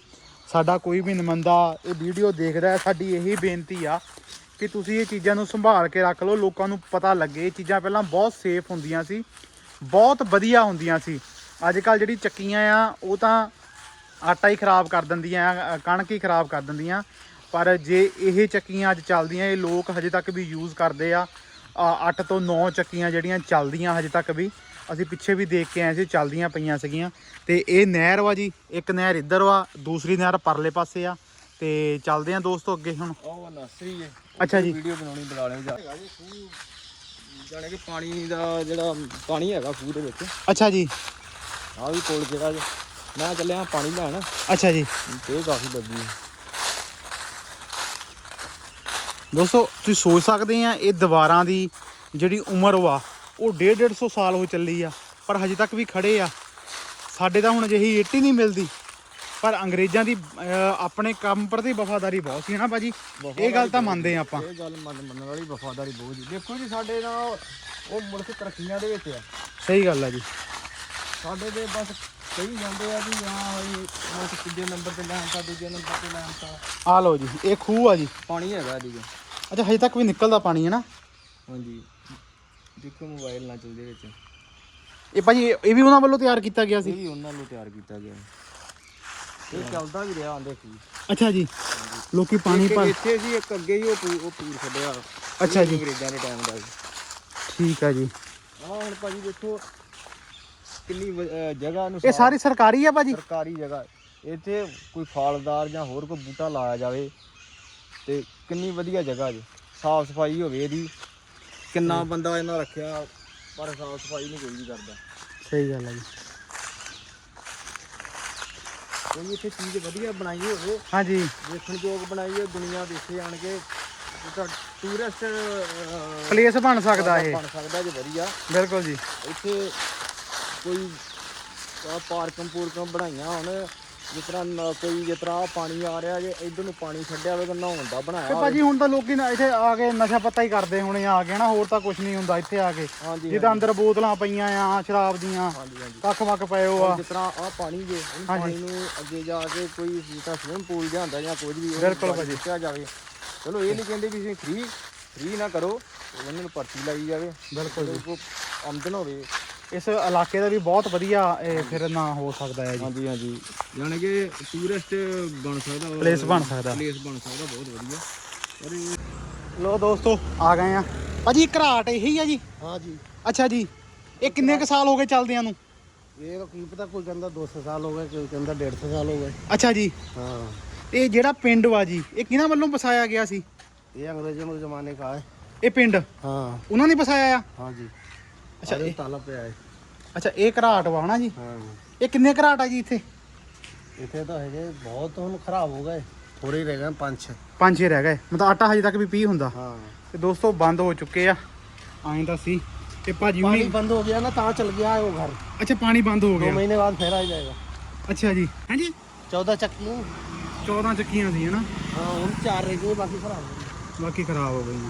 ਸਾਡਾ ਕੋਈ ਵੀ ਨੁਮਾਇੰਦਾ ਇਹ ਵੀਡੀਓ ਦੇਖਦਾ ਹੈ ਸਾਡੀ ਇਹੀ ਬੇਨਤੀ ਆ ਕਿ ਤੁਸੀਂ ਇਹ ਚੀਜ਼ਾਂ ਨੂੰ ਸੰਭਾਲ ਕੇ ਰੱਖ ਲਓ। ਲੋਕਾਂ ਨੂੰ ਪਤਾ ਲੱਗੇ ਇਹ ਚੀਜ਼ਾਂ ਪਹਿਲਾਂ ਬਹੁਤ ਸੇਫ ਹੁੰਦੀਆਂ ਸੀ ਬਹੁਤ ਵਧੀਆ ਹੁੰਦੀਆਂ ਸੀ। ਅੱਜ ਕੱਲ ਜਿਹੜੀ ਚੱਕੀਆਂ ਆ ਉਹ ਤਾਂ ਆਟਾ ਹੀ ਖਰਾਬ ਕਰ ਦਿੰਦੀਆਂ ਆ, ਕਣਕ ਹੀ ਖਰਾਬ ਕਰ ਦਿੰਦੀਆਂ। ਪਰ ਜੇ ਇਹ ਚੱਕੀਆਂ ਅੱਜ ਚੱਲਦੀਆਂ ਇਹ ਲੋਕ ਹਜੇ ਤੱਕ ਵੀ ਯੂਜ਼ ਕਰਦੇ ਆ। 8 ਤੋਂ 9 ਚੱਕੀਆਂ ਜਿਹੜੀਆਂ ਚੱਲਦੀਆਂ ਹਜੇ ਤੱਕ ਵੀ ਅਸੀਂ ਪਿੱਛੇ ਵੀ ਦੇਖ ਕੇ ਆਏ ਸੀ ਚੱਲਦੀਆਂ ਪਈਆਂ ਸੀਗੀਆਂ। ਤੇ ਇਹ ਨਹਿਰ ਵਾ ਜੀ ਇੱਕ ਨਹਿਰ ਇੱਧਰ ਵਾ ਦੂਸਰੀ ਨਹਿਰ ਪਰਲੇ ਪਾਸੇ ਆ। ਤੇ ਚੱਲਦੇ ਆ ਦੋਸਤੋ ਅੱਗੇ ਹੁਣ। ਉਹ ਨਰਸਰੀ ਹੈ। ਅੱਛਾ ਜੀ। ਵੀਡੀਓ ਬਣਾਉਣੀ ਬਣਾ ਲਿਓ ਜਾ। ਜਾਣੇ ਕਿ ਪਾਣੀ ਦਾ ਜਿਹੜਾ ਪਾਣੀ ਹੈਗਾ ਖੂਹ ਦੇ ਵਿੱਚ। ਅੱਛਾ ਜੀ। ਆ ਵੀ ਕੋਲ ਜਿਹੜਾ ਮੈਂ ਚੱਲਿਆ ਪਾਣੀ ਲੈਣ। ਅੱਛਾ ਜੀ। ਤੇ ਕਾਫੀ ਲੱਗੀ ਦੋਸਤੋ ਤੁਸੀਂ ਸੋਚ ਸਕਦੇ ਆ ਇਹ ਦੀਵਾਰਾਂ ਦੀ ਜਿਹੜੀ ਉਮਰ ਵਾ ਉਹ 1.5 150 ਸਾਲ ਹੋ ਚੱਲੀ ਆ ਪਰ ਹਜੇ ਤੱਕ ਵੀ ਖੜੇ ਆ। ਸਾਡੇ ਤਾਂ ਹੁਣ ਅਜਿਹੀ ਇੱਟ ਹੀ ਨਹੀਂ ਮਿਲਦੀ। ਪਰ ਅੰਗਰੇਜ਼ਾਂ ਦੀ ਆਪਣੇ ਕੰਮ ਪ੍ਰਤੀ ਵਫਾਦਾਰੀ ਬਹੁਤ ਸੀ ਨਾ ਭਾਜੀ? ਇਹ ਗੱਲ ਤਾਂ ਮੰਨਦੇ ਆ ਆਪਾਂ। ਇਹ ਗੱਲ ਮੰਨ ਮੰਨਣ ਵਾਲੀ ਵਫਾਦਾਰੀ ਬਹੁਤ ਜੀ ਦੇਖੋ ਜੀ ਸਾਡੇ ਨਾਲ ਉਹ ਮੁਲਕ ਤਰੱਕੀਆਂ ਦੇ ਵਿੱਚ ਆ। ਸਹੀ ਗੱਲ ਆ ਜੀ। ਸਾਡੇ ਦੇ ਬਸ ਕਈ ਜਾਂਦੇ ਆ ਵੀ ਹਾਂ ਹੋਈ ਉਸ ਤੀਜੇ ਨੰਬਰ ਤੇ ਲੈਣ ਤਾਂ ਦੂਜੇ ਨੰਬਰ ਤੇ ਲੈਣ ਤਾਂ। ਆ ਲਓ ਜੀ ਇਹ ਖੂਹ ਆ ਜੀ। ਪਾਣੀ ਹੈਗਾ ਇਹਦੀ ਜੀ ਅੱਛਾ ਹਜੇ ਤੱਕ ਵੀ ਨਿਕਲਦਾ ਪਾਣੀ ਹੈ ਨਾ? ਹਾਂਜੀ। ਦੇਖੋ ਮੋਬਾਈਲ ਨਾ ਚੱਲਦੇ ਵਿੱਚ। ਇਹ ਭਾਜੀ ਇਹ ਇਹ ਵੀ ਉਹਨਾਂ ਵੱਲੋਂ ਤਿਆਰ ਕੀਤਾ ਗਿਆ ਇਹ ਸੀ ਵੀ ਉਹਨਾਂ ਨੂੰ ਤਿਆਰ ਕੀਤਾ ਗਿਆ। ਇਹ ਚੱਲਦਾ ਵੀ ਰਿਹਾ ਆਂਦੇ ਕੀ। ਅੱਛਾ ਜੀ। ਲੋਕੀ ਪਾਣੀ ਇੱਕ ਭਰ ਇੱਥੇ ਸੀ ਇੱਕ ਅੱਗੇ ਹੀ ਉਹ ਪੂ- ਉਹ ਪੂਰ ਛੱਡਿਆ। ਅੱਛਾ ਜੀ। ਅੰਗਰੇਜ਼ਾਂ ਦੇ ਟਾਈਮ ਦਾ ਠੀਕ ਆ ਜੀ। ਆ ਹੁਣ ਭਾਜੀ ਦੇਖੋ ਕਿੰਨੀ ਵ- ਅਹ ਜਗ੍ਹਾ ਨੂੰ ਇਹ ਸਾਰੀ ਸਰਕਾਰੀ ਆ ਭਾਜੀ? ਸਰਕਾਰੀ ਜਗ੍ਹਾ। ਇੱਥੇ ਕੋਈ ਫਲਦਾਰ ਜਾਂ ਹੋਰ ਕੋਈ ਬੂਟਾ ਲਾਇਆ ਜਾਵੇ ਤੇ ਕਿੰਨੀ ਵਧੀਆ ਜਗ੍ਹਾ ਜੀ। ਸਾਫ਼ ਸਫ਼ਾਈ ਹੋਵੇ ਇਹਦੀ। ਕਿੰਨਾ ਬੰਦਾ ਇਹਨਾਂ ਰੱਖਿਆ ਪਰ ਸਾਫ਼ ਸਫ਼ਾਈ ਨਹੀਂ ਕੋਈ ਵੀ ਕਰਦਾ। ਸਹੀ ਗੱਲ ਆ ਜੀ। ਕੋਈ ਇੱਥੇ ਚੀਜ਼ ਵਧੀਆ ਬਣਾਈ ਹੋਵੇ ਹਾਂਜੀ। ਦੇਖਣ ਯੋਗ ਬਣਾਈ ਹੋਵੇ ਦੁਨੀਆ ਦੇਖੇ ਆਣ ਕੇ ਟੂਰਿਸਟ ਪਲੇਸ ਬਣ ਸਕਦਾ ਇਹ। ਬਣ ਸਕਦਾ ਜੇ ਵਧੀਆ। ਬਿਲਕੁਲ ਜੀ। ਇੱਥੇ ਕੋਈ ਪਾਰਕਾਂ ਪੂਰਕਾਂ ਬਣਾਈਆਂ ਹੁਣ ਜਿਸ ਤਰ੍ਹਾਂ ਨ- ਕੋਈ ਜਿਸ ਤਰ੍ਹਾਂ ਆਹ ਪਾਣੀ ਆ ਰਿਹਾ ਜੇ ਇਧਰ ਨੂੰ ਪਾਣੀ ਛੱਡਿਆ ਹੋਵੇ ਤਾਂ ਨਹਾਉਣ ਦਾ ਬਣਾਇਆ ਤੇ। ਭਾਜੀ ਹੁਣ ਤਾਂ ਲੋਕੀ ਨਾ ਇੱਥੇ ਆ ਕੇ ਨਸ਼ਾ ਪੱਤਾ ਹੀ ਕਰਦੇ ਹੋਣੇ ਆ ਕੇ ਨਾ ਹੋਰ ਤਾਂ ਕੁਝ ਨਹੀਂ ਹੁੰਦਾ ਇੱਥੇ ਆ ਕੇ। ਹਾਂਜੀ ਜਿੱਦਾਂ ਅੰਦਰ ਬੋਤਲਾਂ ਪਈਆਂ ਆ ਸ਼ਰਾਬ ਦੀਆਂ ਹਾਂਜੀ ਹਾਂਜੀ। ਕੱਖ ਮੱਕ ਪਏ ਹੋ ਆ। ਜਿਸ ਤਰ੍ਹਾਂ ਆਹ ਪਾਣੀ ਜੇ ਹਾਂਜੀ। ਪਾਣੀ ਨੂੰ ਅੱਗੇ ਜਾ ਕੇ ਕੋਈ ਜਿਸ ਤਰ੍ਹਾਂ ਸਵਿਮਿੰਗ ਪੂਲ ਜਾਂ ਹੁੰਦਾ ਜਾਂ ਕੁਝ ਵੀ ਬਿਲਕੁਲ ਭਾਜੀ। ਦਿੱਤਾ ਜਾਵੇ। ਚਲੋ ਇਹ ਨਹੀਂ ਕਹਿੰਦੇ ਵੀ ਤੁਸੀਂ ਫ੍ਰੀ ਫ੍ਰੀ ਨਾ ਕਰੋ ਉਹਨਾਂ ਨੂੰ ਪਰਚੀ ਲਾਈ ਜਾਵੇ। ਬਿਲਕੁਲ ਜੀ। ਆਮਦਨ ਹੋਵੇ ਇਸ ਇਲਾਕੇ ਦਾ ਵੀ ਬਹੁਤ ਵਧੀਆ ਇਹ ਫਿਰ ਨਾ ਹੋ ਸਕਦਾ ਹੈ ਜੀ। ਹਾਂਜੀ ਹਾਂਜੀ। ਯਾਨੀ ਕਿ ਟੂਰਿਸਟ ਬਣ ਸਕਦਾ ਪਲੇਸ ਬਣ ਸਕਦਾ। ਪਲੇਸ ਬਣ ਸਕਦਾ ਬਹੁਤ ਵਧੀਆ। ਲੋ ਦੋਸਤੋ ਆ ਗਏ ਆ। ਭਾਜੀ ਘਰਾਟ ਇਹੀ ਆ ਜੀ? ਹਾਂ ਜੀ। ਅੱਛਾ ਜੀ ਇਹ ਕਿੰਨੇ ਕ ਸਾਲ ਹੋ ਗਏ ਚੱਲਦਿਆਂ ਨੂੰ? ਇਹ ਤਾਂ ਪਤਾ ਕੋਈ ਕਹਿੰਦਾ 200 ਸਾਲ ਹੋ ਗਏ ਕੋਈ ਕਹਿੰਦਾ 150 ਸਾਲ ਹੋ ਗਏ। ਅੱਛਾ ਜੀ। ਹਾਂ। ਇਹ ਜਿਹੜਾ ਪਿੰਡ ਵਾ ਜੀ ਇਹ ਕਿਹਨਾਂ ਵੱਲੋਂ ਬਸਾਇਆ ਗਿਆ ਸੀ? ਇਹ ਅੰਗਰੇਜ਼ਾਂ ਦੇ ਜ਼ਮਾਨੇ ਦਾ ਹੈ। ਇਹ ਪਿੰਡ? ਹਾਂ। ਉਹਨਾਂ ਨੇ ਵਸਾਇਆ ਆ? ਹਾਂ ਜੀ। ਅੱਛਾ ਇਹ ਤਾਲਾ ਪਿਆ ਹੈ ਅੱਛਾ ਇਹ ਘਰਾਟ ਵਾ ਹਨਾ ਜੀ? ਹਾਂ। ਇਹ ਕਿੰਨੇ ਘਰਾਟ ਆ ਜੀ ਇੱਥੇ? ਇੱਥੇ ਤਾਂ ਹੈਗੇ ਬਹੁਤ ਹੁਣ ਖਰਾਬ ਹੋ ਗਏ। ਥੋੜੇ ਰਹਿ ਗਏ ਪੰਜ ਪੰਜ ਛੇ ਰਹਿ ਗਏ। ਮਤਲਬ ਆਟਾ ਹਜੇ ਤੱਕ ਵੀ ਪੀ ਹੁੰਦਾ। ਹਾਂ। ਤੇ ਦੋਸਤੋ ਬੰਦ ਹੋ ਚੁੱਕੇ ਆ। ਐਂ ਤਾਂ ਸੀ। ਤੇ ਭਾਜੀ ਪਾਣੀ ਬੰਦ ਹੋ ਗਿਆ ਨਾ ਤਾਂ ਚਲ ਗਿਆ ਉਹ ਘਰ। ਅੱਛਾ ਪਾਣੀ ਬੰਦ ਹੋ ਗਿਆ। 2 ਮਹੀਨੇ ਬਾਅਦ ਫੇਰ ਆ ਜਾਏਗਾ। ਅੱਛਾ ਜੀ। ਹਾਂਜੀ 14 ਚੱਕੀਆਂ। 14 ਚੱਕੀਆਂ ਸੀ ਹਨਾ? ਹਾਂ ਹੁਣ 4 ਰਹਿ ਗਈਆਂ ਬਾਕੀ ਖਰਾਬ ਹੋ ਗਈਆਂ ਬਾਕੀ ਖਰਾਬ ਹੋ ਗਈਆਂ।